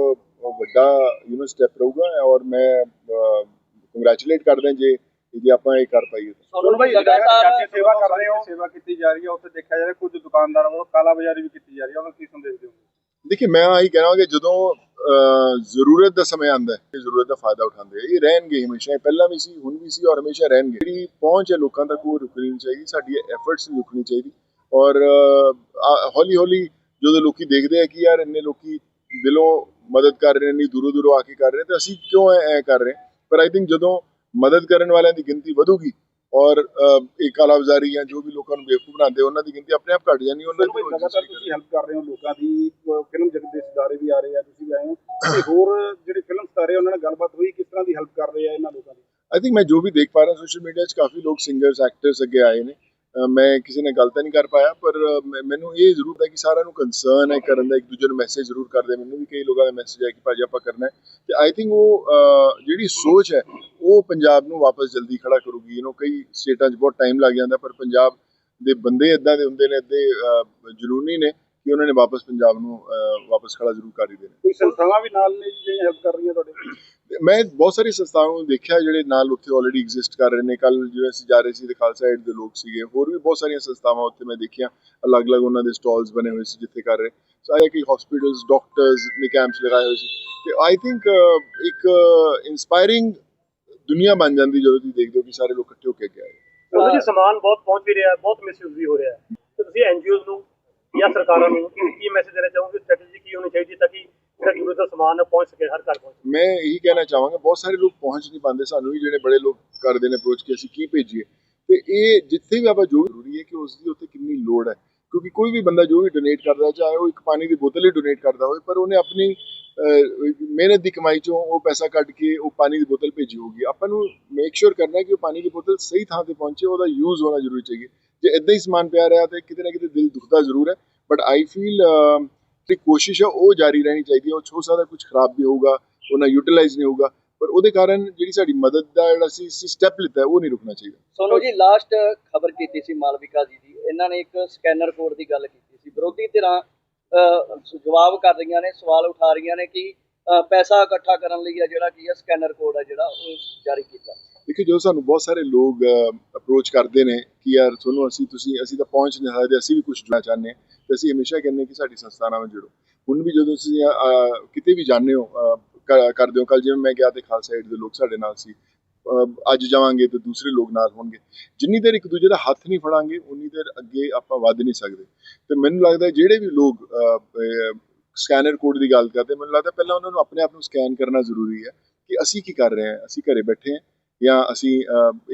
ਵੱਡਾ ਯੂ نو ਸਟੈਪ ਰਹੂਗਾ ਔਰ ਮੈਂ ਕੰਗ੍ਰੈਚੁਲੇਟ ਕਰਦਾ ਜੇ ਜੇ ਆਪਾਂ ਇਹ ਕਰ ਪਾਈਏ। ਤਾਂ। ਸੁਣ ਭਾਈ ਲਗਾਤਾਰ ਸੇਵਾ ਕਰ ਰਹੇ ਹੋ? ਸੇਵਾ ਕੀਤੀ ਜਾ ਰਹੀ ਹੈ ਉੱਥੇ ਦੇਖਿਆ ਜਾ ਰਿਹਾ ਕੁਝ ਦੁਕਾਨਦਾਰਾਂ ਵੱਲੋਂ ਕਾਲਾ ਬਾਜ਼ਾਰੀ ਵੀ ਕੀਤੀ ਜਾ ਰਹੀ ਹੈ ਉਹਨਾਂ ਨੂੰ ਕੀ ਸੰਦੇਸ਼ ਦਿਓ ਦੇਖਿਏ ਮੈਂ ਆਹੀ ਕਹਿਣਾ ਕਿ ਜਦੋਂ ਜ਼ਰੂਰਤ ਦਾ ਸਮਾਂ ਆਉਂਦਾ ਹੈ ਜ਼ਰੂਰਤ ਦਾ ਫਾਇਦਾ ਉਠਾਉਂਦੇ ਆ। ਇਹ ਰਹਿਣਗੇ ਹਮੇਸ਼ਾ, ਇਹ ਪਹਿਲਾਂ ਵੀ ਸੀ, ਹੁਣ ਵੀ ਸੀ ਔਰ ਹਮੇਸ਼ਾ ਰਹਿਣਗੇ। ਜਿਹੜੀ ਪਹੁੰਚ ਹੈ ਲੋਕਾਂ ਤੱਕ, ਉਹ ਰੁਕਣੀ ਨਹੀਂ ਚਾਹੀਦੀ, ਸਾਡੀ ਐਫਰਟਸ ਨਹੀਂ ਰੁਕਣੀ ਚਾਹੀਦੀ। ਔਰ ਹੌਲੀ ਹੌਲੀ ਜਦੋਂ ਲੋਕੀ ਦੇਖਦੇ ਆ ਕਿ ਯਾਰ ਇੰਨੇ ਲੋਕੀ ਦਿਲੋਂ ਮਦਦ ਕਰ ਰਹੇ ਨੇ ਦੂਰੋਂ ਦੂਰੋਂ ਆ ਕੇ ਕਰ ਰਹੇ ਤੇ ਅਸੀਂ ਕਿਉਂ ਐ ਐ ਕਰ ਰਹੇ? ਪਰ ਆਈ ਥਿੰਕ ਜਦੋਂ ਮਦਦ ਕਰਨ ਵਾਲਿਆਂ ਦੀ ਗਿਣਤੀ ਵਧੂਗੀ ਔਰ ਇਹ ਕਾਲਾਬਾਜ਼ਾਰੀ ਜਾਂ ਜੋ ਵੀ ਲੋਕਾਂ ਨੂੰ ਬੇਵਕੂਫ ਬਣਾਉਂਦੇ ਉਹਨਾਂ ਦੀ ਗਿਣਤੀ ਆਪਣੇ ਆਪ ਘਟ ਜਾਣੀ ਉਹਨਾਂ ਦੀ ਲਗਾਤਾਰ ਤੁਸੀਂ ਹੈਲਪ ਕਰ ਰਹੇ ਹੋ ਲੋਕਾਂ ਦੀ ਫਿਲਮ ਜਗਤ ਦੇ ਸਿਤਾਰੇ ਵੀ ਆ ਰਹੇ ਆ ਤੁਸੀਂ ਵੀ ਆਏ ਹੋ। ਤੇ ਹੋਰ ਜਿਹੜੇ ਫਿਲਮ ਸਿਤਾਰੇ ਉਹਨਾਂ ਨਾਲ ਗੱਲਬਾਤ ਹੋਈ ਕਿਸ ਤਰ੍ਹਾਂ ਦੀ ਹੈਲਪ ਕਰ ਰਹੇ ਆ ਇਹਨਾਂ ਲੋਕਾਂ ਦੀ? ਆਈ ਥਿੰਕ ਮੈਂ ਜੋ ਵੀ ਦੇਖ ਪਾ ਰਿਹਾ ਸੋਸ਼ਲ ਮੀਡੀਆ 'ਚ ਕਾਫੀ ਲੋਕ ਸਿੰਗਰਸ ਐਕਟਰਸ ਅੱਗੇ ਆਏ ਨੇ। ਮੈਂ ਕਿਸੇ ਨੇ ਗੱਲ ਤਾਂ ਨਹੀਂ ਕਰ ਪਾਇਆ, ਪਰ ਮੈਂ- ਮੈਨੂੰ ਇਹ ਜ਼ਰੂਰ ਹੈ ਕਿ ਸਾਰਿਆਂ ਨੂੰ ਕੰਸਰਨ ਹੈ ਕਰਨ ਦਾ, ਇੱਕ ਦੂਜੇ ਨੂੰ ਮੈਸੇਜ ਜ਼ਰੂਰ ਕਰਦੇ ਮੈਨੂੰ ਵੀ ਕਈ ਲੋਕਾਂ ਦਾ ਮੈਸੇਜ ਹੈ ਕਿ ਭਾਜੀ ਆਪਾਂ ਕਰਨਾ ਹੈ। ਤੇ ਆਈ ਥਿੰਕ ਉਹ ਜਿਹੜੀ ਸੋਚ ਹੈ, ਉਹ ਪੰਜਾਬ ਨੂੰ ਵਾਪਸ ਜਲਦੀ ਖੜਾ ਕਰੂਗੀ। ਯੂ نو ਕਈ ਸਟੇਟਾਂ 'ਚ ਬਹੁਤ ਟਾਈਮ ਲੱਗ ਜਾਂਦਾ, ਪਰ ਪੰਜਾਬ ਦੇ ਬੰਦੇ ਇਦਾਂ ਦੇ ਹੁੰਦੇ ਨੇ ਇੱਦੇ ਜਨੂਨੀ ਨੇ। ਕਿ ਉਹਨਾਂ ਨੇ ਵਾਪਸ ਪੰਜਾਬ ਨੂੰ ਵਾਪਸ ਖੜਾ ਜ਼ਰੂਰ ਕਰ ਹੀ ਦੇਣਾ। ਕੋਈ ਸੰਸਥਾਵਾਂ ਵੀ ਨਾਲ ਨੇ ਜਿਹੜੀਆਂ ਹੈਲਪ ਕਰ ਰਹੀਆਂ ਤੁਹਾਡੇ? ਮੈਂ ਬਹੁਤ ਸਾਰੀ ਸੰਸਥਾਵਾਂ ਨੂੰ ਦੇਖਿਆ ਜਿਹੜੇ ਨਾਲ ਉੱਥੇ ਆਲਰੇਡੀ ਐਗਜ਼ਿਸਟ ਕਰ ਰਹੇ ਨੇ। ਕੱਲ ਜਿਵੇਂ ਅਸੀਂ ਜਾ ਰਹੇ ਸੀ ਤੇ ਖਾਲਸਾ ਏਡ ਦੇ ਲੋਕ ਸੀਗੇ। ਹੋਰ ਵੀ ਬਹੁਤ ਸਾਰੀਆਂ ਸੰਸਥਾਵਾਂ ਉੱਥੇ ਮੈਂ ਦੇਖੀਆਂ। ਅਲੱਗ-ਅਲੱਗ ਉਹਨਾਂ ਦੇ ਸਟਾਲਸ ਬਣੇ ਹੋਏ ਸੀ ਜਿੱਥੇ ਕਰ ਰਹੇ। ਸਾਰੇ ਕਿ ਹਸਪੀਟਲਸ ਡਾਕਟਰਸ ਨੇ ਕੈਂਪਸ ਲਗਾਏ ਹੋਏ ਸੀ। ਤੇ ਆਈ ਥਿੰਕ ਇੱਕ ਇਨਸਪਾਇਰਿੰਗ ਦੁਨੀਆ ਬਣ ਜਾਂਦੀ ਜਦੋਂ ਤੁਸੀਂ ਦੇਖਦੇ ਹੋ ਕਿ ਸਾਰੇ ਲੋਕ ਇਕੱਠੇ ਹੋ ਕੇ ਆਏ। ਉਹਦੇ ਸਮਾਨ ਬਹੁਤ ਪਹੁੰਚ ਵੀ ਰਿਹਾ ਬਹੁਤ ਮਿਸਯੂਜ਼ ਵੀ ਹੋ ਰਿਹਾ। ਤੇ ਤੁਸੀਂ ਐਨਜੀਓਜ਼ ਨੂੰ ਜਾਂ ਸਰਕਾਰਾਂ ਨੂੰ ਕੀ ਮੈਸੇਜ ਦੇਣਾ ਚਾਹੋਗੇ? ਸਟ੍ਰੈਟਜੀ ਕੀ ਹੋਣੀ ਚਾਹੀਦੀ ਤਾਂ ਕਿ ਜਿਹੜਾ ਜ਼ਰੂਰਤ ਦਾ ਸਮਾਨ ਪਹੁੰਚ ਸਕੇ, ਹਰ ਘਰ ਪਹੁੰਚ ਮੈਂ ਇਹੀ ਕਹਿਣਾ ਚਾਹਾਂਗਾ, ਬਹੁਤ ਸਾਰੇ ਲੋਕ ਪਹੁੰਚ ਨਹੀਂ ਪਾਉਂਦੇ ਸਾਨੂੰ ਵੀ, ਜਿਹੜੇ ਬੜੇ ਲੋਕ ਕਰਦੇ ਨੇ ਅਪਰੋਚ ਕਿ ਅਸੀਂ ਕੀ ਭੇਜੀਏ। ਤੇ ਇਹ ਜਿੱਥੇ ਵੀ ਆਪਾਂ ਜੋ ਜ਼ਰੂਰੀ ਹੈ ਕਿ ਉਸ ਦੀ ਉੱਤੇ ਕਿੰਨੀ ਲੋੜ ਹੈ। ਕਿਉਂਕਿ ਕੋਈ ਵੀ ਬੰਦਾ ਜੋ ਵੀ ਡੋਨੇਟ ਕਰਦਾ ਚਾਹੇ ਉਹ ਇੱਕ ਪਾਣੀ ਦੀ ਬੋਤਲ ਹੀ ਡੋਨੇਟ ਕਰਦਾ ਹੋਵੇ, ਪਰ ਉਹਨੇ ਆਪਣੀ ਮਿਹਨਤ ਦੀ ਕਮਾਈ ਚੋਂ ਉਹ ਪੈਸਾ ਕੱਢ ਕੇ ਉਹ ਪਾਣੀ ਦੀ ਬੋਤਲ ਭੇਜੀ ਹੋਊਗੀ। ਆਪਾਂ ਨੂੰ ਮੇਕ ਸ਼ੋਰ ਕਰਨਾ ਕਿ ਉਹ ਪਾਣੀ ਦੀ ਬੋਤਲ ਸਹੀ ਥਾਂ ਤੇ ਪਹੁੰਚੇ, ਉਹਦਾ ਯੂਜ਼ ਹੋਣਾ ਜ਼ਰੂਰੀ ਚਾਹੀਏ। ਜੇ ਇਦਾਂ ਹੀ ਸਮਾਨ ਪਿਆ ਰਿਹਾ ਤੇ ਕਿਤੇ ਨਾ ਕਿਤੇ ਦਿਲ ਦੁਖਦਾ ਜ਼ਰੂਰ ਹੈ। ਬਟ ਆਈ ਫੀਲ ਜਿਹੜੀ ਕੋਸ਼ਿਸ਼ ਹੈ ਉਹ ਜਾਰੀ ਰਹਿਣੀ ਚਾਹੀਦੀ ਹੈ। ਉਹ ਹੋ ਸਕਦਾ ਕੁਝ ਖਰਾਬ ਵੀ ਹੋਊਗਾ ਉਹਨਾਂ ਯੂਟਿਲਾਈਜ਼ ਨਹੀਂ ਹੋਊਗਾ। ਪਰ ਉਹਦੇ ਕਾਰਨ ਜਿਹੜੀ ਸਾਡੀ ਮਦਦ ਦਾ ਜਿਹੜਾ ਸੀ ਸਟੈਪ ਲਿੱਤਾ ਉਹ ਨਹੀਂ ਰੁਕਣਾ ਚਾਹੀਦਾ। ਸੋਨੂ ਜੀ ਲਾਸਟ ਖਬਰ ਕੀਤੀ ਸੀ ਮਾਲਵਿਕਾ ਜੀ ਦੀ। ਇਹਨਾਂ ਨੇ ਇੱਕ ਸਕੈਨਰ ਕੋਡ ਦੀ ਗੱਲ ਕੀਤੀ ਸੀ। ਵਿਰੋਧੀ ਧਿਰਾਂ ਜਵਾਬ ਕਰ ਰਹੀਆਂ ਨੇ, ਸਵਾਲ ਉਠਾ ਰਹੀਆਂ ਨੇ ਕਿ ਪੈਸਾ ਇਕੱਠਾ ਕਰਨ ਲਈ ਆ ਜਿਹੜਾ ਕੀ ਹੈ ਸਕੈਨਰ ਕੋਡ ਹੈ ਜਿਹੜਾ ਉਹ ਜਾਰੀ ਕੀਤਾ। ਦੇਖੋ ਜੋ ਸਾਨੂੰ ਬਹੁਤ ਸਾਰੇ ਲੋਕ ਅਪਰੋਚ ਕਰਦੇ ਨੇ ਕਿ ਯਾਰ ਤੁਹਾਨੂੰ ਅਸੀਂ ਤੁਸੀਂ ਅਸੀਂ ਤਾਂ ਪਹੁੰਚ ਨਹੀਂ ਸਕਦੇ ਅਸੀਂ ਵੀ ਕੁਝ ਜੁੜਨਾ ਚਾਹੁੰਦੇ ਹਾਂ ਤੇ ਅਸੀਂ ਹਮੇਸ਼ਾ ਕਹਿੰਦੇ ਹਾਂ ਕਿ ਸਾਡੀ ਸੰਸਥਾ ਨਾਲ ਜੁੜੋ। ਹੁਣ ਵੀ ਜਦੋਂ ਤੁਸੀਂ ਕਿਤੇ ਵੀ ਜਾਂਦੇ ਹੋ ਅਹ, ਕਰਦੇ ਹੋ ਕੱਲ ਜਿਵੇਂ ਮੈਂ ਗਿਆ ਤੇ ਖਾਲਸਾ ਏਡ ਦੇ ਲੋਕ ਸਾਡੇ ਨਾਲ ਸੀ ਅੱਜ ਜਾਵਾਂਗੇ ਤੇ ਦੂਸਰੇ ਲੋਕ ਨਾਲ ਹੋਣਗੇ। ਜਿੰਨੀ ਦੇਰ ਇੱਕ ਦੂਜੇ ਦਾ ਹੱਥ ਨਹੀਂ ਫੜਾਂਗੇ ਉਨੀ ਦੇਰ ਅੱਗੇ ਆਪਾਂ ਵੱਧ ਨਹੀਂ ਸਕਦੇ। ਤੇ ਮੈਨੂੰ ਲੱਗਦਾ ਜਿਹੜੇ ਵੀ ਲੋਕ ਸਕੈਨਰ ਕੋਡ ਦੀ ਗੱਲ ਕਰਦੇ ਮੈਨੂੰ ਲੱਗਦਾ ਪਹਿਲਾਂ ਉਹਨਾਂ ਨੂੰ ਆਪਣੇ ਆਪ ਨੂੰ ਸਕੈਨ ਕਰਨਾ ਜ਼ਰੂਰੀ ਹੈ ਕਿ ਅਸੀਂ ਕੀ ਕਰ ਰਹੇ ਹਾਂ ਅਸੀਂ ਘਰੇ ਬੈਠੇ ਹਾਂ ਜਾਂ ਅਸੀਂ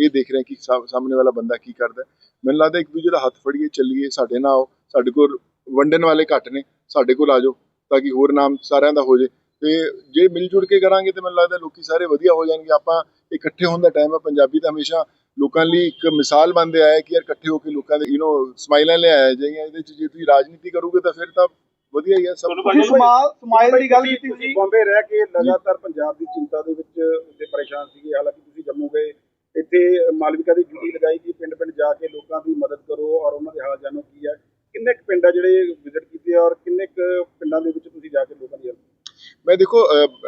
ਇਹ ਦੇਖ ਰਹੇ ਹਾਂ ਕਿ ਸਾ- ਸਾਹਮਣੇ ਵਾਲਾ ਬੰਦਾ ਕੀ ਕਰਦਾ ਮੈਨੂੰ ਲੱਗਦਾ ਇੱਕ ਦੂਜੇ ਦਾ ਹੱਥ ਫੜੀਏ, ਚੱਲੀਏ, ਸਾਡੇ ਨਾਲ ਆਓ, ਸਾਡੇ ਕੋਲ ਵੰਡਣ ਵਾਲੇ ਘੱਟ ਨੇ, ਸਾਡੇ ਕੋਲ ਆ ਜਾਓ, ਤਾਂ ਕਿ ਹੋਰ ਨਾਮ ਸਾਰਿਆਂ ਦਾ ਹੋ ਜੇ ਤੇ ਜੇ ਮਿਲ ਜੁਲ ਕੇ ਕਰਾਂਗੇ ਤੇ ਮੈਨੂੰ ਲੱਗਦਾ ਲੋਕੀ ਸਾਰੇ ਵਧੀਆ ਹੋ ਜਾਣਗੇ। ਆਪਾਂ ਇਕੱਠੇ ਹੋਣ ਦਾ ਟਾਈਮ ਹੈ, ਪੰਜਾਬੀ ਤਾਂ ਹਮੇਸ਼ਾ ਲੋਕਾਂ ਲਈ ਇੱਕ ਮਿਸਾਲ ਬਣਦੇ ਆਇਆ ਕਿ ਯਾਰ ਇਕੱਠੇ ਹੋ ਕੇ ਲੋਕਾਂ ਦੇ ਯੂ نو ਸਮਾਈਲਾਂ ਲੈ ਆਇਆ ਜਾਈਆਂ, ਇਹਦੇ ਚ ਜੇ ਤੁਸੀਂ ਰਾਜਨੀਤੀ ਕਰੋਗੇ ਤਾਂ ਫਿਰ ਤਾਂ ਵਧੀਆ ਹੀ ਹੈ ਸਭ ਤੁਸੀਂ ਸਮਾਲ ਸਮਾਈਲ ਦੀ ਗੱਲ ਕੀਤੀ ਸੀ। ਬੰਬੇ ਰਹਿ ਕੇ ਲਗਾਤਾਰ ਪੰਜਾਬ ਦੀ ਚਿੰਤਾ ਦੇ ਵਿੱਚ ਤੇ ਪਰੇਸ਼ਾਨ ਸੀਗੇ। ਹਾਲਾਂਕਿ ਤੁਸੀਂ ਜੰਮੂ ਗਏ ਇੱਥੇ ਮਾਲਵਿਕਾ ਦੀ ਡਿਊਟੀ ਲਗਾਈ ਕਿ ਪਿੰਡ ਪਿੰਡ ਜਾ ਕੇ ਲੋਕਾਂ ਦੀ ਮਦਦ ਕਰੋ ਔਰ ਉਹਨਾਂ ਦੇ ਹਾਲ ਜਾਣੋ ਕੀ ਹੈ ਕਿੰਨੇ ਕੁ ਪਿੰਡ ਆ ਜਿਹੜੇ ਵਿਜ਼ਿਟ ਕੀਤੇ ਔਰ ਕਿੰਨੇ ਕੁ ਪਿੰਡਾਂ ਦੇ ਵਿੱਚ ਤੁਸੀਂ ਜਾ ਕੇ ਲੋਕਾਂ ਦੀ help ਮੈਂ ਦੇਖੋ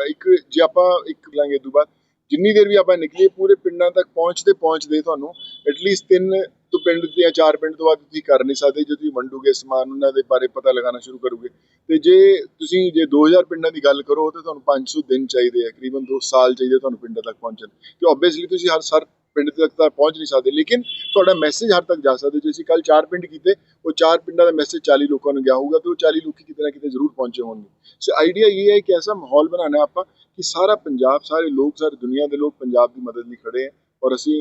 ਇੱਕ ਜੇ ਆਪਾਂ ਇੱਕ ਲਾਂਗੇ ਤੋਂ ਬਾਅਦ ਜਿੰਨੀ ਦੇਰ ਵੀ ਆਪਾਂ ਨਿਕਲੀਏ, ਪੂਰੇ ਪਿੰਡਾਂ ਤੱਕ ਪਹੁੰਚਦੇ ਪਹੁੰਚਦੇ ਤੁਹਾਨੂੰ ਐਟਲੀਸਟ ਤਿੰਨ ਤੋਂ ਪਿੰਡ ਜਾਂ ਚਾਰ ਪਿੰਡ ਤੋਂ ਬਾਅਦ ਤੁਸੀਂ ਕਰ ਨਹੀਂ ਸਕਦੇ, ਜੇ ਤੁਸੀਂ ਵੰਡੂਗੇ ਸਮਾਨ, ਉਹਨਾਂ ਦੇ ਬਾਰੇ ਪਤਾ ਲਗਾਉਣਾ ਸ਼ੁਰੂ ਕਰੋਗੇ। ਤੇ ਜੇ ਤੁਸੀਂ, ਜੇ 2000 ਪਿੰਡਾਂ ਦੀ ਗੱਲ ਕਰੋ, ਤੇ ਤੁਹਾਨੂੰ 500 ਦਿਨ ਚਾਹੀਦੇ ਆ, ਤਕਰੀਬਨ 2 ਸਾਲ ਚਾਹੀਦੇ ਤੁਹਾਨੂੰ ਪਿੰਡਾਂ ਤੱਕ ਪਹੁੰਚਣ। ਤੇ ਆਬਵੀਅਸਲੀ ਤੁਸੀਂ ਹਰ ਸਰ ਪਿੰਡ ਤੱਕ ਤਾਂ ਪਹੁੰਚ ਨਹੀਂ ਸਕਦੇ। ਲੇਕਿਨ ਤੁਹਾਡਾ ਮੈਸੇਜ ਹਰ ਤੱਕ ਜਾ ਸਕਦਾ। ਜੇ ਅਸੀਂ ਕੱਲ ਚਾਰ ਪਿੰਡ ਕੀਤੇ ਉਹ ਚਾਰ ਪਿੰਡਾਂ ਦਾ ਮੈਸੇਜ 40 ਲੋਕਾਂ ਨੂੰ ਗਿਆ ਹੋਊਗਾ ਤੇ ਉਹ 40 ਲੋਕੀ ਕਿਤੇ ਨਾ ਕਿਤੇ ਜ਼ਰੂਰ ਪਹੁੰਚੇ ਹੋਣਗੇ। ਸੋ ਆਈਡੀਆ ਇਹ ਹੈ ਕਿ ਐਸਾ ਮਾਹੌਲ ਬਣਾਉਣਾ ਹੈ ਆਪਾਂ ਕਿ ਸਾਰਾ ਪੰਜਾਬ ਸਾਰੇ ਲੋਕ ਸਾਰੀ ਦੁਨੀਆ ਦੇ ਲੋਕ ਪੰਜਾਬ ਦੀ ਮਦਦ ਲਈ ਖੜੇ ਹੈ ਔਰ ਅਸੀਂ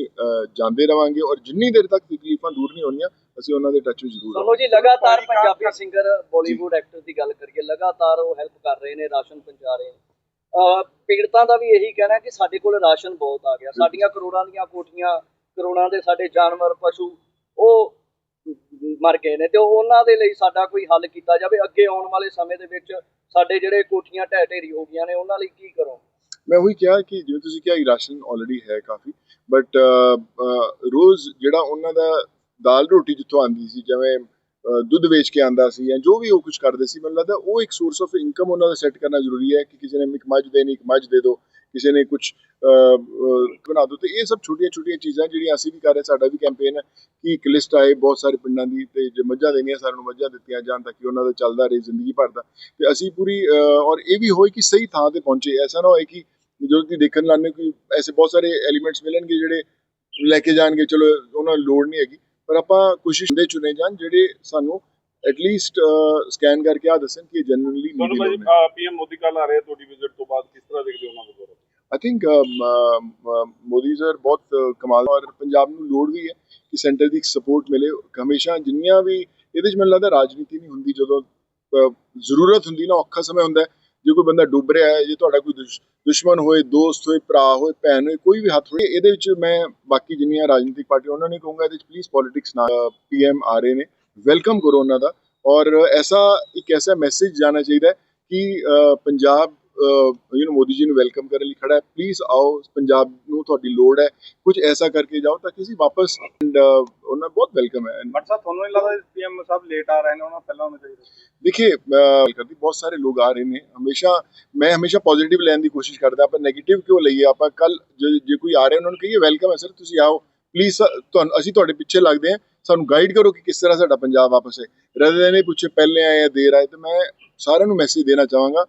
ਜਾਂਦੇ ਰਵਾਂਗੇ ਔਰ ਜਿੰਨੀ ਦੇਰ ਤੱਕ ਤਕਲੀਫਾਂ ਦੂਰ ਨਹੀਂ ਹੋਣੀਆਂ ਅਸੀਂ ਉਹਨਾਂ ਦੇ ਟੱਚ ਵਿੱਚ ਜ਼ਰੂਰ ਰਵਾਂਗੇ ਜੀ ਲਗਾਤਾਰ ਪੰਜਾਬੀ ਸਿੰਗਰ ਬਾਲੀਵੁੱਡ ਐਕਟਰ ਦੀ ਗੱਲ ਕਰੀਏ ਲਗਾਤਾਰ ਉਹ ਹੈਲਪ ਕਰ ਰਹੇ ਨੇ ਰਾਸ਼ਨ ਪਹੁੰਚਾ ਰਹੇ ਨੇ। ਪੀੜਤਾਂ ਦਾ ਵੀ ਇਹੀ ਕਹਿਣਾ ਕਿ ਸਾਡੇ ਕੋਲ ਰਾਸ਼ਨ ਬਹੁਤ ਆ ਗਿਆ। ਸਾਡੀਆਂ ਕਰੋੜਾਂ ਦੀਆਂ ਕੋਠੀਆਂ, ਕਰੋੜਾਂ ਦੇ ਸਾਡੇ ਜਾਨਵਰ, ਪਸ਼ੂ, ਉਹ ਮਰ ਗਏ ਨੇ ਤੇ ਉਹਨਾਂ ਦੇ ਲਈ ਸਾਡਾ ਕੋਈ ਹੱਲ ਕੀਤਾ ਜਾਵੇ। ਅੱਗੇ ਆਉਣ ਵਾਲੇ ਸਮੇਂ ਦੇ ਵਿੱਚ ਸਾਡੇ ਜਿਹੜੇ ਕੋਠੀਆਂ ਢਹਿ ਢੇਰੀ ਹੋ ਗਈਆਂ ਨੇ, ਉਹਨਾਂ ਲਈ ਕੀ ਕਰੋ ਮੈਂ ਉਹੀ ਕਿਹਾ ਕਿ ਜਿਵੇਂ ਤੁਸੀਂ ਕਿਹਾ, ਰਾਸ਼ਨ ਆਲਰੇਡੀ ਹੈ ਕਾਫੀ ਬਟ ਰੋਜ਼ ਜਿਹੜਾ ਉਹਨਾਂ ਦਾ ਦਾਲ ਰੋਟੀ ਜਿੱਥੋਂ ਆਂਦੀ ਸੀ, ਜਿਵੇਂ ਦੁੱਧ ਵੇਚ ਕੇ ਆਂਦਾ ਸੀ ਜਾਂ ਜੋ ਵੀ ਉਹ ਕੁਝ ਕਰਦੇ ਸੀ, ਮੈਨੂੰ ਲੱਗਦਾ ਉਹ ਇੱਕ ਸੋਰਸ ਆਫ ਇਨਕਮ ਉਹਨਾਂ ਦਾ ਸੈੱਟ ਕਰਨਾ ਜ਼ਰੂਰੀ ਹੈ ਕਿ ਕਿਸੇ ਨੇ ਇੱਕ ਮੱਝ ਦੇਣੀ, ਇੱਕ ਮੱਝ ਦੇ ਦਿਓ, ਕਿਸੇ ਨੇ ਕੁਝ ਬਣਾ ਦਿਓ। ਤੇ ਇਹ ਸਭ ਛੋਟੀਆਂ ਛੋਟੀਆਂ ਚੀਜ਼ਾਂ ਜਿਹੜੀਆਂ ਅਸੀਂ ਵੀ ਕਰ ਰਹੇ ਸਾਡਾ ਵੀ ਕੈਂਪੇਨ ਹੈ ਕਿ ਇੱਕ ਲਿਸਟ ਆਏ ਬਹੁਤ ਸਾਰੇ ਪਿੰਡਾਂ ਦੀ ਤੇ ਜੇ ਮੱਝਾਂ ਦੇਣੀਆਂ ਸਾਰਿਆਂ ਨੂੰ ਮੱਝਾਂ ਦਿੱਤੀਆਂ ਜਾਣ ਤਾਂ ਕਿ ਉਹਨਾਂ ਦਾ ਚੱਲਦਾ ਰਹੇ ਜ਼ਿੰਦਗੀ ਭਰ ਦਾ। ਤੇ ਅਸੀਂ ਪੂਰੀ ਔਰ ਇਹ ਵੀ ਹੋਏ ਕਿ ਸਹੀ ਥਾਂ ਤੇ ਪਹੁੰਚੇ। ਐਸਾ ਨਾ ਹੋਏ ਕਿ ਜਦੋਂ ਤੁਸੀਂ ਦੇਖਣ ਲਾਣੇ ਕੋਈ ਐਸੇ ਬਹੁਤ ਸਾਰੇ ਐਲੀਮੈਂਟਸ ਮਿਲਣਗੇ ਜਿਹੜੇ ਲੈ ਕੇ ਜਾਣਗੇ, ਚਲੋ, ਉਹਨਾਂ ਨੂੰ ਲੋੜ ਨਹੀਂ ਹੈਗੀ। ਪਰ ਆਪਾਂ ਕੋਸ਼ਿਸ਼ ਦੇ ਚੁਣੇ ਜਾਣ ਜਿਹੜੇ ਸਾਨੂੰ ਐਟਲੀਸਟ ਸਕੈਨ ਕਰਕੇ ਆ ਦੱਸਣ ਕਿ ਜਨਰਲੀ ਲੋੜ ਹੈ ਪੀਐਮ ਮੋਦੀ ਕੱਲ ਆ ਰਹੇ ਤੁਹਾਡੀ ਵਿਜ਼ਿਟ ਤੋਂ ਬਾਅਦ ਕਿਸ ਤਰ੍ਹਾਂ ਦੇਖਦੇ ਹੋ ਉਹਨਾਂ ਨੂੰ ਆਈ ਥਿੰਕ ਮੋਦੀ ਸਰ ਬਹੁਤ ਕਮਾਲ ਔਰ ਪੰਜਾਬ ਨੂੰ ਲੋੜ ਵੀ ਹੈ ਕਿ ਸੈਂਟਰ ਦੀ ਸਪੋਰਟ ਮਿਲੇ। ਹਮੇਸ਼ਾ ਜਿੰਨੀਆਂ ਵੀ ਇਹਦੇ 'ਚ ਮੈਨੂੰ ਲੱਗਦਾ ਰਾਜਨੀਤੀ ਨਹੀਂ ਹੁੰਦੀ ਜਦੋਂ ਜ਼ਰੂਰਤ ਹੁੰਦੀ ਨਾ ਔਖਾ ਸਮੇਂ ਹੁੰਦਾ ਜੇ ਕੋਈ ਬੰਦਾ ਡੁੱਬ ਰਿਹਾ ਹੈ, ਜੇ ਤੁਹਾਡਾ ਕੋਈ ਦੁਸ਼- ਦੁਸ਼ਮਣ ਹੋਏ, ਦੋਸਤ ਹੋਏ, ਭਰਾ ਹੋਏ, ਭੈਣ ਹੋਏ, ਕੋਈ ਵੀ ਹੱਥ ਹੋਏ, ਇਹਦੇ ਵਿੱਚ ਮੈਂ ਬਾਕੀ ਜਿੰਨੀਆਂ ਰਾਜਨੀਤਿਕ ਪਾਰਟੀਆਂ, ਉਹਨਾਂ ਨੇ ਕਹੂੰਗਾ, ਇਹਦੇ ਵਿੱਚ ਪਲੀਜ਼ ਪੋਲਿਟਿਕਸ ਨਾ ਪੀਐਮ ਆ ਰਹੇ ਨੇ। ਵੈਲਕਮ ਕਰੋ ਉਹਨਾਂ ਦਾ। ਔਰ ਐਸਾ ਇੱਕ ਐਸਾ ਮੈਸੇਜ ਜਾਣਾ ਚਾਹੀਦਾ ਕਿ ਪੰਜਾਬ ਯੂ نو ਮੋਦੀ ਜੀ ਨੂੰ ਵੈਲਕਮ ਕਰਨ ਲਈ ਖੜਾ ਹੈ। ਪਲੀਜ਼ ਆਓ ਪੰਜਾਬ ਨੂੰ ਤੁਹਾਡੀ ਲੋੜ ਹੈ। ਕੁਝ ਐਸਾ ਕਰਕੇ ਜਾਓ ਤਾਂ ਕਿ ਅਸੀਂ ਵਾਪਸ ਉਹਨਾਂ ਬਹੁਤ ਵੈਲਕਮ ਹੈ। ਬਟ ਸਰ ਤੁਹਾਨੂੰ ਨਹੀਂ ਲੱਗਦਾ ਪੀਐਮ ਸਾਹਿਬ ਲੇਟ ਆ ਰਹੇ ਨੇ ਉਹਨਾਂ ਪਹਿਲਾਂ ਹੋਣਾ ਚਾਹੀਦਾ ਦੇਖिए ਕਰਦੀ ਬਹੁਤ ਸਾਰੇ ਲੋਕ ਆ ਰਹੇ ਨੇ। ਹਮੇਸ਼ਾ ਮੈਂ ਹਮੇਸ਼ਾ ਪੋਜ਼ਿਟਿਵ ਲੈਣ ਦੀ ਕੋਸ਼ਿਸ਼ ਕਰਦਾ ਆਪਾਂ ਨੈਗੇਟਿਵ ਕਿਉਂ ਲਈਏ? ਆਪਾਂ ਕੱਲ ਜੇ ਕੋਈ ਆ ਰਿਹਾ ਉਹਨਾਂ ਨੂੰ ਕਹੀਏ ਵੈਲਕਮ ਹੈ ਸਰ ਤੁਸੀਂ ਆਓ। ਪਲੀਜ਼ ਤੁਹਾਨੂੰ ਅਸੀਂ ਤੁਹਾਡੇ ਪਿੱਛੇ ਲੱਗਦੇ ਹਾਂ। ਸਾਨੂੰ ਗਾਈਡ ਕਰੋ ਕਿ ਕਿਸ ਤਰ੍ਹਾਂ ਸਾਡਾ ਪੰਜਾਬ ਵਾਪਸ ਹੈ ਰਦਰ ਨੇ ਪੁੱਛੇ ਪਹਿਲੇ ਆਏ ਆ ਦੇਰ ਆਏ ਤੇ ਮੈਂ ਸਾਰਿਆਂ ਨੂੰ ਮੈਸੇਜ ਦੇਣਾ ਚਾਹਾਂਗਾ।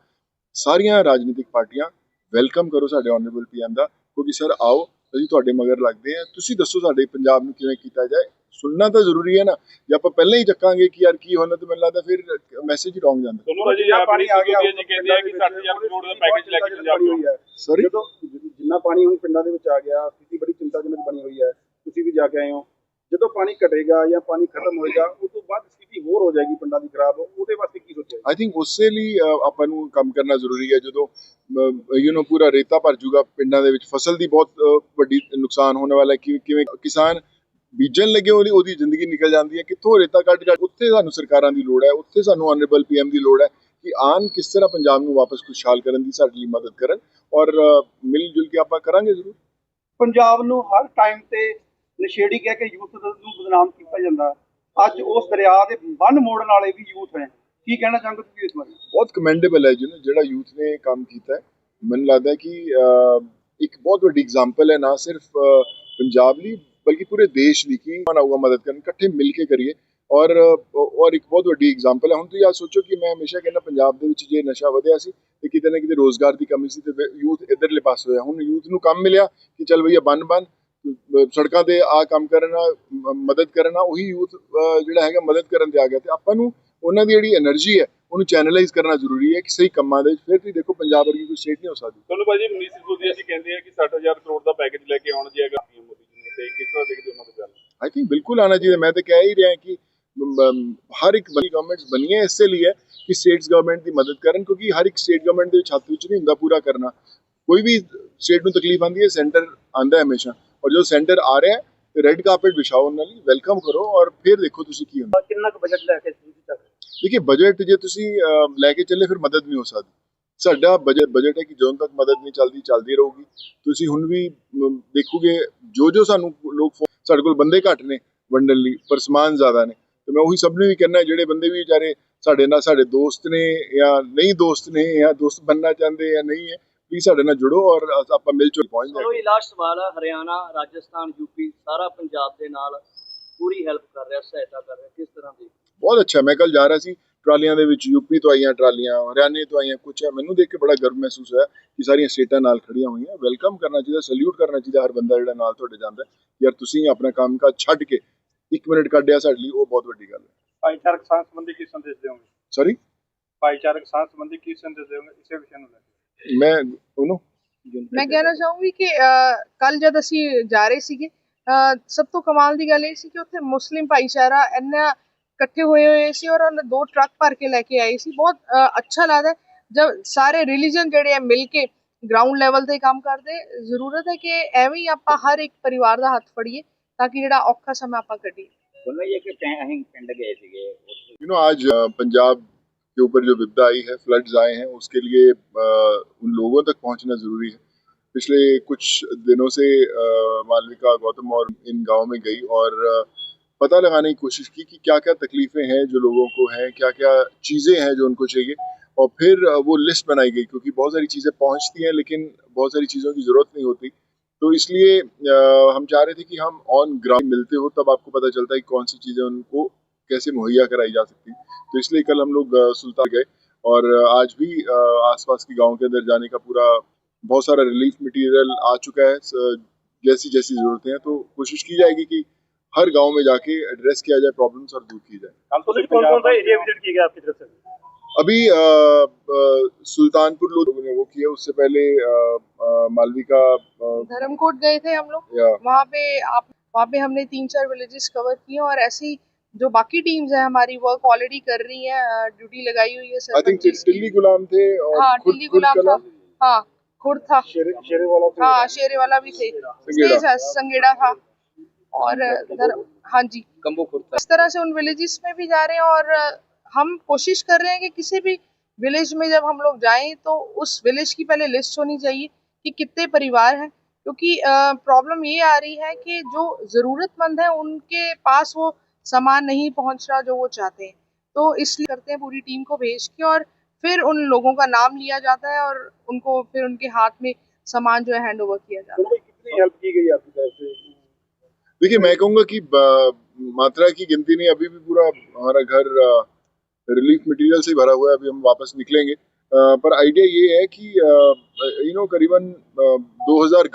ਸਾਰੀਆਂ ਰਾਜਨੀਤਿਕ ਪਾਰਟੀਆਂ ਵੈਲਕਮ ਕਰੋ ਸਾਡੇ ਆਨਰੇਬਲ ਪੀਐਮ ਦਾ। ਕਿਉਂਕਿ ਸਰ ਆਓ ਅਸੀਂ ਤੁਹਾਡੇ ਮਗਰ ਲੱਗਦੇ ਹਾਂ। ਤੁਸੀਂ ਦੱਸੋ ਸਾਡੇ ਪੰਜਾਬ ਨੂੰ ਕਿਵੇਂ ਕੀਤਾ ਜਾਏ। ਸੁਣਨਾ ਤਾਂ ਜ਼ਰੂਰੀ ਹੈ ਨਾ। ਜੇ ਆਪਾਂ ਪਹਿਲਾਂ ਹੀ ਚੱਕਾਂਗੇ ਕਿ ਯਾਰ ਕੀ ਹੋਣਾ ਤੇ ਮੈਨੂੰ ਲੱਗਦਾ ਫਿਰ ਮੈਸੇਜ ਹੀ ਰੋਂਗ ਜਾਂਦਾ ਤੁਹਾਨੂੰ ਜਿੰਨਾ ਪਾਣੀ ਆ ਗਿਆ ਜੀ ਕਹਿੰਦੇ ਆ ਕਿ 60000 ਕਰੋੜ ਦਾ ਪੈਕੇਜ ਲੈ ਕੇ ਪੰਜਾਬ ਨੂੰ ਸੌਰੀ ਜਦੋਂ ਜਿੰਨਾ ਪਾਣੀ ਹੁਣ ਪਿੰਡਾਂ ਦੇ ਵਿੱਚ ਆ ਗਿਆ ਸਥਿਤੀ ਬੜੀ ਚਿੰਤਾਜਨਕ ਬਣੀ ਹੋਈ ਹੈ। ਤੁਸੀਂ ਵੀ ਜਾ ਕੇ ਆਏ ਹੋ। ਜਦੋਂ ਪਾਣੀ ਘਟੇਗਾ ਜਾਂ ਪਾਣੀ ਖਤਮ ਹੋਏਗਾ ਉਸ ਤੋਂ ਬਾਅਦ ਸਥਿਤੀ ਹੋਰ ਹੋ ਜਾਏਗੀ ਪਿੰਡਾਂ ਦੀ ਖਰਾਬ ਉਹਦੇ ਵਾਸਤੇ ਕੀ ਸੋਚਿਆ ਆਈ ਥਿੰਕ ਉਸੇ ਲਈ ਆਪਾਂ ਨੂੰ ਕੰਮ ਕਰਨਾ ਜ਼ਰੂਰੀ ਹੈ। ਜਦੋਂ ਯੂ نو ਪੂਰਾ ਰੇਤਾ ਭਰ ਜੂਗਾ ਪਿੰਡਾਂ ਦੇ ਵਿੱਚ ਫਸਲ ਦੀ ਬਹੁਤ ਵੱਡੀ ਨੁਕਸਾਨ ਹੋਣ ਵਾਲਾ ਕਿ ਕਿਵੇਂ ਕਿਸਾਨ ਬੀਜਣ ਲੱਗੇ ਉਹਦੀ ਉਹਦੀ ਜ਼ਿੰਦਗੀ ਨਿਕਲ ਜਾਂਦੀ ਹੈ। ਕਿੱਥੋਂ ਰੇਤਾ ਕੱਢ ਕੱਢ ਉੱਥੇ ਸਾਨੂੰ ਸਰਕਾਰਾਂ ਦੀ ਲੋੜ ਹੈ। ਉੱਥੇ ਸਾਨੂੰ ਆਨਰੇਬਲ ਪੀਐਮ ਦੀ ਲੋੜ ਹੈ ਕਿ ਆਨ ਕਿਸ ਤਰ੍ਹਾਂ ਪੰਜਾਬ ਨੂੰ ਵਾਪਸ ਖੁਸ਼ਹਾਲ ਕਰਨ ਦੀ ਸਾਡੇ ਲਈ ਮਦਦ ਕਰਨ। ਔਰ ਮਿਲ ਜੁਲ ਕੇ ਆਪਾਂ ਕਰਾਂਗੇ ਜ਼ਰੂਰ। ਪੰਜਾਬ ਨੂੰ ਹਰ ਟਾਈਮ ਤੇ ਨਸ਼ੇੜੀ ਕਹਿ ਕੇ ਯੂਥ ਨੂੰ ਬਦਨਾਮ ਕੀਤਾ ਜਾਂਦਾ। ਅੱਜ ਉਸ ਦਰਿਆ ਦੇ ਬੰਨ ਮੋੜਨ ਵਾਲੇ ਵੀ ਯੂਥ ਹੈ ਕੀ ਕਹਿਣਾ ਚਾਹੋਗੇ ਤੁਸੀਂ ਇਸ ਬਾਰੇ? ਬਹੁਤ ਕਮੈਂਡੇਬਲ ਹੈ ਜਿਹਨੇ ਜਿਹੜਾ ਯੂਥ ਨੇ ਕੰਮ ਕੀਤਾ ਹੈ। ਮੈਨੂੰ ਲੱਗਦਾ ਕਿ ਇੱਕ ਬਹੁਤ ਵੱਡੀ ਐਗਜ਼ਾਮਪਲ ਹੈ ਨਾ ਸਿਰਫ ਪੰਜਾਬ ਲਈ, ਬਲਕਿ ਪੂਰੇ ਦੇਸ਼ ਲਈ ਕਿ ਬਣਾਊਗਾ ਮਦਦ ਕਰਨ, ਇਕੱਠੇ ਮਿਲ ਕੇ ਕਰੀਏ। ਔਰ ਔਰ ਇੱਕ ਬਹੁਤ ਵੱਡੀ ਐਗਜ਼ਾਮਪਲ ਹੈ। ਹੁਣ ਤੁਸੀਂ ਆ ਸੋਚੋ ਕਿ ਮੈਂ ਹਮੇਸ਼ਾ ਕਹਿੰਦਾ ਪੰਜਾਬ ਦੇ ਵਿੱਚ ਜੇ ਨਸ਼ਾ ਵਧਿਆ ਸੀ ਤੇ ਕਿਤੇ ਨਾ ਕਿਤੇ ਰੋਜ਼ਗਾਰ ਦੀ ਕਮੀ ਸੀ ਤੇ ਯੂਥ ਇਧਰਲੇ ਪਾਸੇ ਹੋਇਆ। ਹੁਣ ਯੂਥ ਨੂੰ ਕੰਮ ਮਿਲਿਆ ਕਿ ਚੱਲ ਭਈਆ ਬੰਨ ਬੰਨ ਸੜਕਾਂ ਤੇ ਆ ਕੰਮ ਕਰਨ ਨਾਲ ਮਦਦ ਕਰਨ ਨਾਲ ਉਹੀ ਯੂਥ ਜਿਹੜਾ ਹੈਗਾ ਮਦਦ ਕਰਨ ਤੇ ਆ ਗਿਆ। ਤੇ ਆਪਾਂ ਨੂੰ ਉਹਨਾਂ ਦੀ ਜਿਹੜੀ એનર્ਜੀ ਹੈ ਉਹਨੂੰ ਚੈਨਲਾਈਜ਼ ਕਰਨਾ ਜ਼ਰੂਰੀ ਹੈ ਕਿ ਸਹੀ ਕੰਮਾਂ ਦੇ ਫਿਰ ਤੁਸੀਂ ਦੇਖੋ ਪੰਜਾਬ ਵਰਗੀ ਕੋਈ ਸਟੇਟ ਨਹੀਂ ਹੋ ਸਕਦੀ। ਚਲੋ ਭਾਜੀ ਮਨੀਸ਼ ਸਿਸੋਦੀਆ ਅਸੀਂ ਕਹਿੰਦੇ ਆ ਕਿ 60000 ਕਰੋੜ ਦਾ ਪੈਕੇਜ ਲੈ ਕੇ ਆਉਣ ਜੀਗਾ ਪੀਐਮ ਮੋਦੀ ਜੀ ਨੇ ਤੇ ਕਿਸ ਤਰ੍ਹਾਂ ਦੇਖਦੇ ਉਹਨਾਂ ਦੀ ਗੱਲ? ਆਈ ਥਿੰਕ ਬਿਲਕੁਲ ਆਣਾ ਚਾਹੀਦਾ। ਮੈਂ ਤਾਂ ਕਹਿ ਹੀ ਰਿਹਾ ਕਿ ਹਰ ਇੱਕ ਬਣੀ ਗਵਰਨਮੈਂਟਸ ਬਣੀਆਂ ਇਸੇ ਲਈ ਹੈ ਕਿ ਸਟੇਟਸ ਗਵਰਨਮੈਂਟ ਦੀ ਮਦਦ ਕਰਨ ਕਿਉਂਕਿ ਹਰ ਇੱਕ ਸਟੇਟ ਗਵਰਨਮੈਂਟ ਦੇ ਵਿੱਚ ਵਿੱਚ ਨਹੀਂ ਹੁੰਦਾ ਪੂਰਾ ਕਰਨਾ। ਕੋਈ ਵੀ ਸਟੇਟ ਨੂੰ ਤਕਲੀਫ ਆਉਂਦੀ ਹੈ ਸੈਂਟਰ ਆਂਦਾ ਹਮੇਸ਼ਾ। ਔਰ ਜਦੋਂ ਸੈਂਟਰ ਆ ਰਿਹਾ ਹੈ ਤੇ ਰੈੱਡ ਕਾਰਪੇਟ ਵਿਛਾਓ ਉਹਨਾਂ ਲਈ ਵੈਲਕਮ ਕਰੋ ਔਰ ਫਿਰ ਦੇਖੋ ਤੁਸੀਂ ਕੀ ਹੁੰਦਾ। ਕਿੰਨਾ ਕੁ ਬਜਟ ਲੈ ਕੇ? ਦੇਖिए ਬਜਟ ਜੇ ਤੁਸੀਂ ਲੈ ਕੇ ਚੱਲੇ ਫਿਰ ਮਦਦ ਨਹੀਂ ਹੋ ਸਕਦੀ। ਸਾਡਾ ਬਜਟ ਬਜਟ ਹੈ ਕਿ ਜਦੋਂ ਤੱਕ ਮਦਦ ਨਹੀਂ ਚੱਲਦੀ ਚੱਲਦੀ ਰਹੂਗੀ। ਤੁਸੀਂ ਹੁਣ ਵੀ ਦੇਖੋਗੇ ਜੋ ਜੋ ਸਾਨੂੰ ਲੋਕ ਸਾਡੇ ਕੋਲ ਬੰਦੇ ਘੱਟ ਨੇ ਵੰਡਣ ਲਈ ਪਰ ਸਮਾਨ ਜ਼ਿਆਦਾ ਨੇ। ਤੇ ਮੈਂ ਉਹੀ ਸਭ ਨੂੰ ਵੀ ਕਹਿਣਾ ਜਿਹੜੇ ਬੰਦੇ ਵੀ ਵਿਚਾਰੇ ਸਾਡੇ ਨਾਲ ਸਾਡੇ ਦੋਸਤ ਨੇ ਜਾਂ ਨਹੀਂ ਦੋਸਤ ਨੇ ਜਾਂ ਦੋਸਤ ਬਣਨਾ ਚਾਹੁੰਦੇ ਜਾਂ ਨਹੀਂ ਹੈ ਵੀ ਸਾਡੇ ਨਾਲ ਜੁੜੋ ਔਰ ਆਪਾਂ ਮਿਲ ਜੁਲ ਪਹੁੰਚ ਚਲੋ ਜਾਵਾਂਗੇ ਇਹ ਲਾਸਟ ਸਵਾਲ ਹੈ ਹਰਿਆਣਾ ਰਾਜਸਥਾਨ ਯੂਪੀ ਸਾਰਾ ਪੰਜਾਬ ਦੇ ਨਾਲ ਪੂਰੀ ਹੈਲਪ ਕਰ ਰਿਹਾ ਸਹਾਇਤਾ ਕਰ ਰਿਹਾ ਕਿਸ ਤਰ੍ਹਾਂ ਦੀ? ਬਹੁਤ ਅੱਛਾ ਮੈਂ ਕੱਲ ਜਾ ਰਿਹਾ ਸੀ ਟਰਾਲੀਆਂ ਦੇ ਵਿੱਚ ਯੂਪੀ ਤੋਂ ਆਈਆਂ ਟਰਾਲੀਆਂ ਹਰਿਆਣੇ ਤੋਂ ਆਈਆਂ ਕੁਛ ਹੈ ਮੈਨੂੰ ਦੇਖ ਕੇ ਬੜਾ ਗਰਵ ਮਹਿਸੂਸ ਹੋਇਆ ਕਿ ਸਾਰੀਆਂ ਸਟੇਟਾਂ ਨਾਲ ਖੜੀਆਂ ਹੋਈਆਂ। ਵੈਲਕਮ ਕਰਨਾ ਚਾਹੀਦਾ ਸੈਲੂਟ ਕਰਨਾ ਚਾਹੀਦਾ ਹਰ ਬੰਦਾ ਜਿਹੜਾ ਨਾਲ ਤੁਹਾਡੇ ਜਾਂਦਾ। ਯਾਰ ਤੁਸੀਂ ਆਪਣਾ ਕੰਮ ਕਾਜ ਛੱਡ ਕੇ 1 ਮਿੰਟ ਕੱਢਿਆ ਸਾਡੇ ਲਈ ਉਹ ਬਹੁਤ ਵੱਡੀ ਗੱਲ ਹੈ। ਭਾਈਚਾਰਕ ਸਾਂਝ ਸੰਬੰਧੀ ਕੀ ਸੰਦੇਸ਼ ਦਿਓਗੇ? ਸੌਰੀ ਭਾਈਚਾਰਕ ਸਾਂਝ ਸੰਬੰਧੀ ਕੀ ਸੰਦੇਸ਼ ਦਿਓਗੇ? ਇਸੇ ਵਿਸ਼ੇ ਨੂੰ ਲੈ ਕੇ। ਮੈਂ ਉਹਨੂੰ ਮੈਂ ਕਹਿਣਾ ਚਾਹੂੰਗੀ ਕਿ ਕੱਲ ਜਦ ਅਸੀਂ ਜਾ ਰਹੇ ਸੀਗੇ ਸਭ ਤੋਂ ਕਮਾਲ ਦੀ ਗੱਲ ਇਹ ਸੀ ਕਿ ਉੱਥੇ ਮੁਸਲਿਮ ਭਾਈਚਾਰਾ ਇੰਨਾ ਇਕੱਠੇ ਹੋਏ ਹੋਏ ਸੀ ਔਰ ਉਹਨਾਂ ਦੋ ਟਰੱਕ ਭਰ ਕੇ ਲੈ ਕੇ ਆਏ ਸੀ। ਬਹੁਤ ਅੱਛਾ ਲੱਗਦਾ ਜਦ ਸਾਰੇ ਰਿਲੀਜੀਅਨ ਜਿਹੜੇ ਆ ਮਿਲ ਕੇ ਗਰਾਊਂਡ ਲੈਵਲ ਤੇ ਕੰਮ ਕਰਦੇ ਜ਼ਰੂਰਤ ਹੈ ਕਿ ਐਵੇਂ ਹੀ ਆਪਾਂ ਹਰ ਇੱਕ ਪਰਿਵਾਰ ਦਾ ਹੱਥ ਫੜੀਏ ਤਾਂ ਕਿ ਜਿਹੜਾ ਔਖਾ ਸਮਾਂ ਆਪਾਂ ਕੱਢੀਏ। ਦੋਨੋਂ ਇਹ ਕਿ ਅਸੀਂ ਪਿੰਡ ਗਏ ਸੀਗੇ ਯੂ نو ਅੱਜ ਪੰਜਾਬ के ऊपर जो विपदा आई है फ्लड्स आए हैं, उसके लिए उन लोगों तक पहुँचना ज़रूरी है। पिछले कुछ दिनों से मालविका गौतम और इन गाँव में गई और पता लगाने की कोशिश की कि क्या क्या तकलीफें हैं जो लोगों को हैं क्या क्या चीज़ें हैं जो उनको चाहिए। और फिर वो लिस्ट बनाई गई क्योंकि बहुत सारी चीज़ें पहुँचती हैं लेकिन बहुत सारी चीज़ों की ज़रूरत नहीं होती। तो इसलिए हम चाह रहे थे कि हम ऑन ग्राउंड मिलते हो, तब आपको पता चलता है कि कौन सी चीज़ें उनको कैसे मुहैया कराई जा सकती। तो इसलिए कल हम लोग सुल्तान गए और आज भी आसपास के गाँव के अंदर जाने का पूरा बहुत सारा रिलीफ मटेरियल आ चुका है। जैसी जैसी जरूरतें हैं तो कोशिश की जाएगी कि हर गाँव में जाके एड्रेस किया जाए प्रॉब्लम्स और दूर की जाए। अभी आ, आ, सुल्तानपुर लोगों ने वो किया उससे पहले मालवी का धर्मकोट गए थे हम लोग। वहाँ पे आप वहाँ पे हमने तीन चार विलेजेस कवर किए और ऐसे ही जो बाकी टीम्स हैं हमारी वर्क ऑलरेडी कर रही हैं ड्यूटी लगाई हुई है आई थिंक दिल्ली गुलाम थे और हाँ दिल्ली गुलाम था। हाँ खुद था। शेरे, शेरे वाला हाँ शेरे वाला भी थे। संगेड़ा। था। और हाँ जी। कम्बो खुद इस तरह से उन विलेजेस में भी जा रहे हैं और हम कोशिश कर रहे हैं कि किसी भी विलेज में जब हम लोग जाएँ तो उस विलेज की पहले लिस्ट होनी चाहिए कि कितने परिवार हैं। क्योंकि प्रॉब्लम ये आ रही है कि जो ज़रूरतमंद हैं उनके पास वो सामान नहीं पहुँच रहा जो वो चाहते हैं। तो इसलिए करते हैं पूरी टीम को भेज के और फिर उन लोगों का नाम लिया जाता है और उनको फिर उनके हाथ में सामान जो है हैंड ओवर किया जाता है। कितनी हेल्प की गई आपकी देखिए मैं कहूँगा कि मात्रा की गिनती नहीं अभी भी पूरा हमारा घर रिलीफ मटेरियल से भरा हुआ है अभी हम वापस निकलेंगे। अ, पर आइडिया ये है कि यू नो करीबन दो हज़ार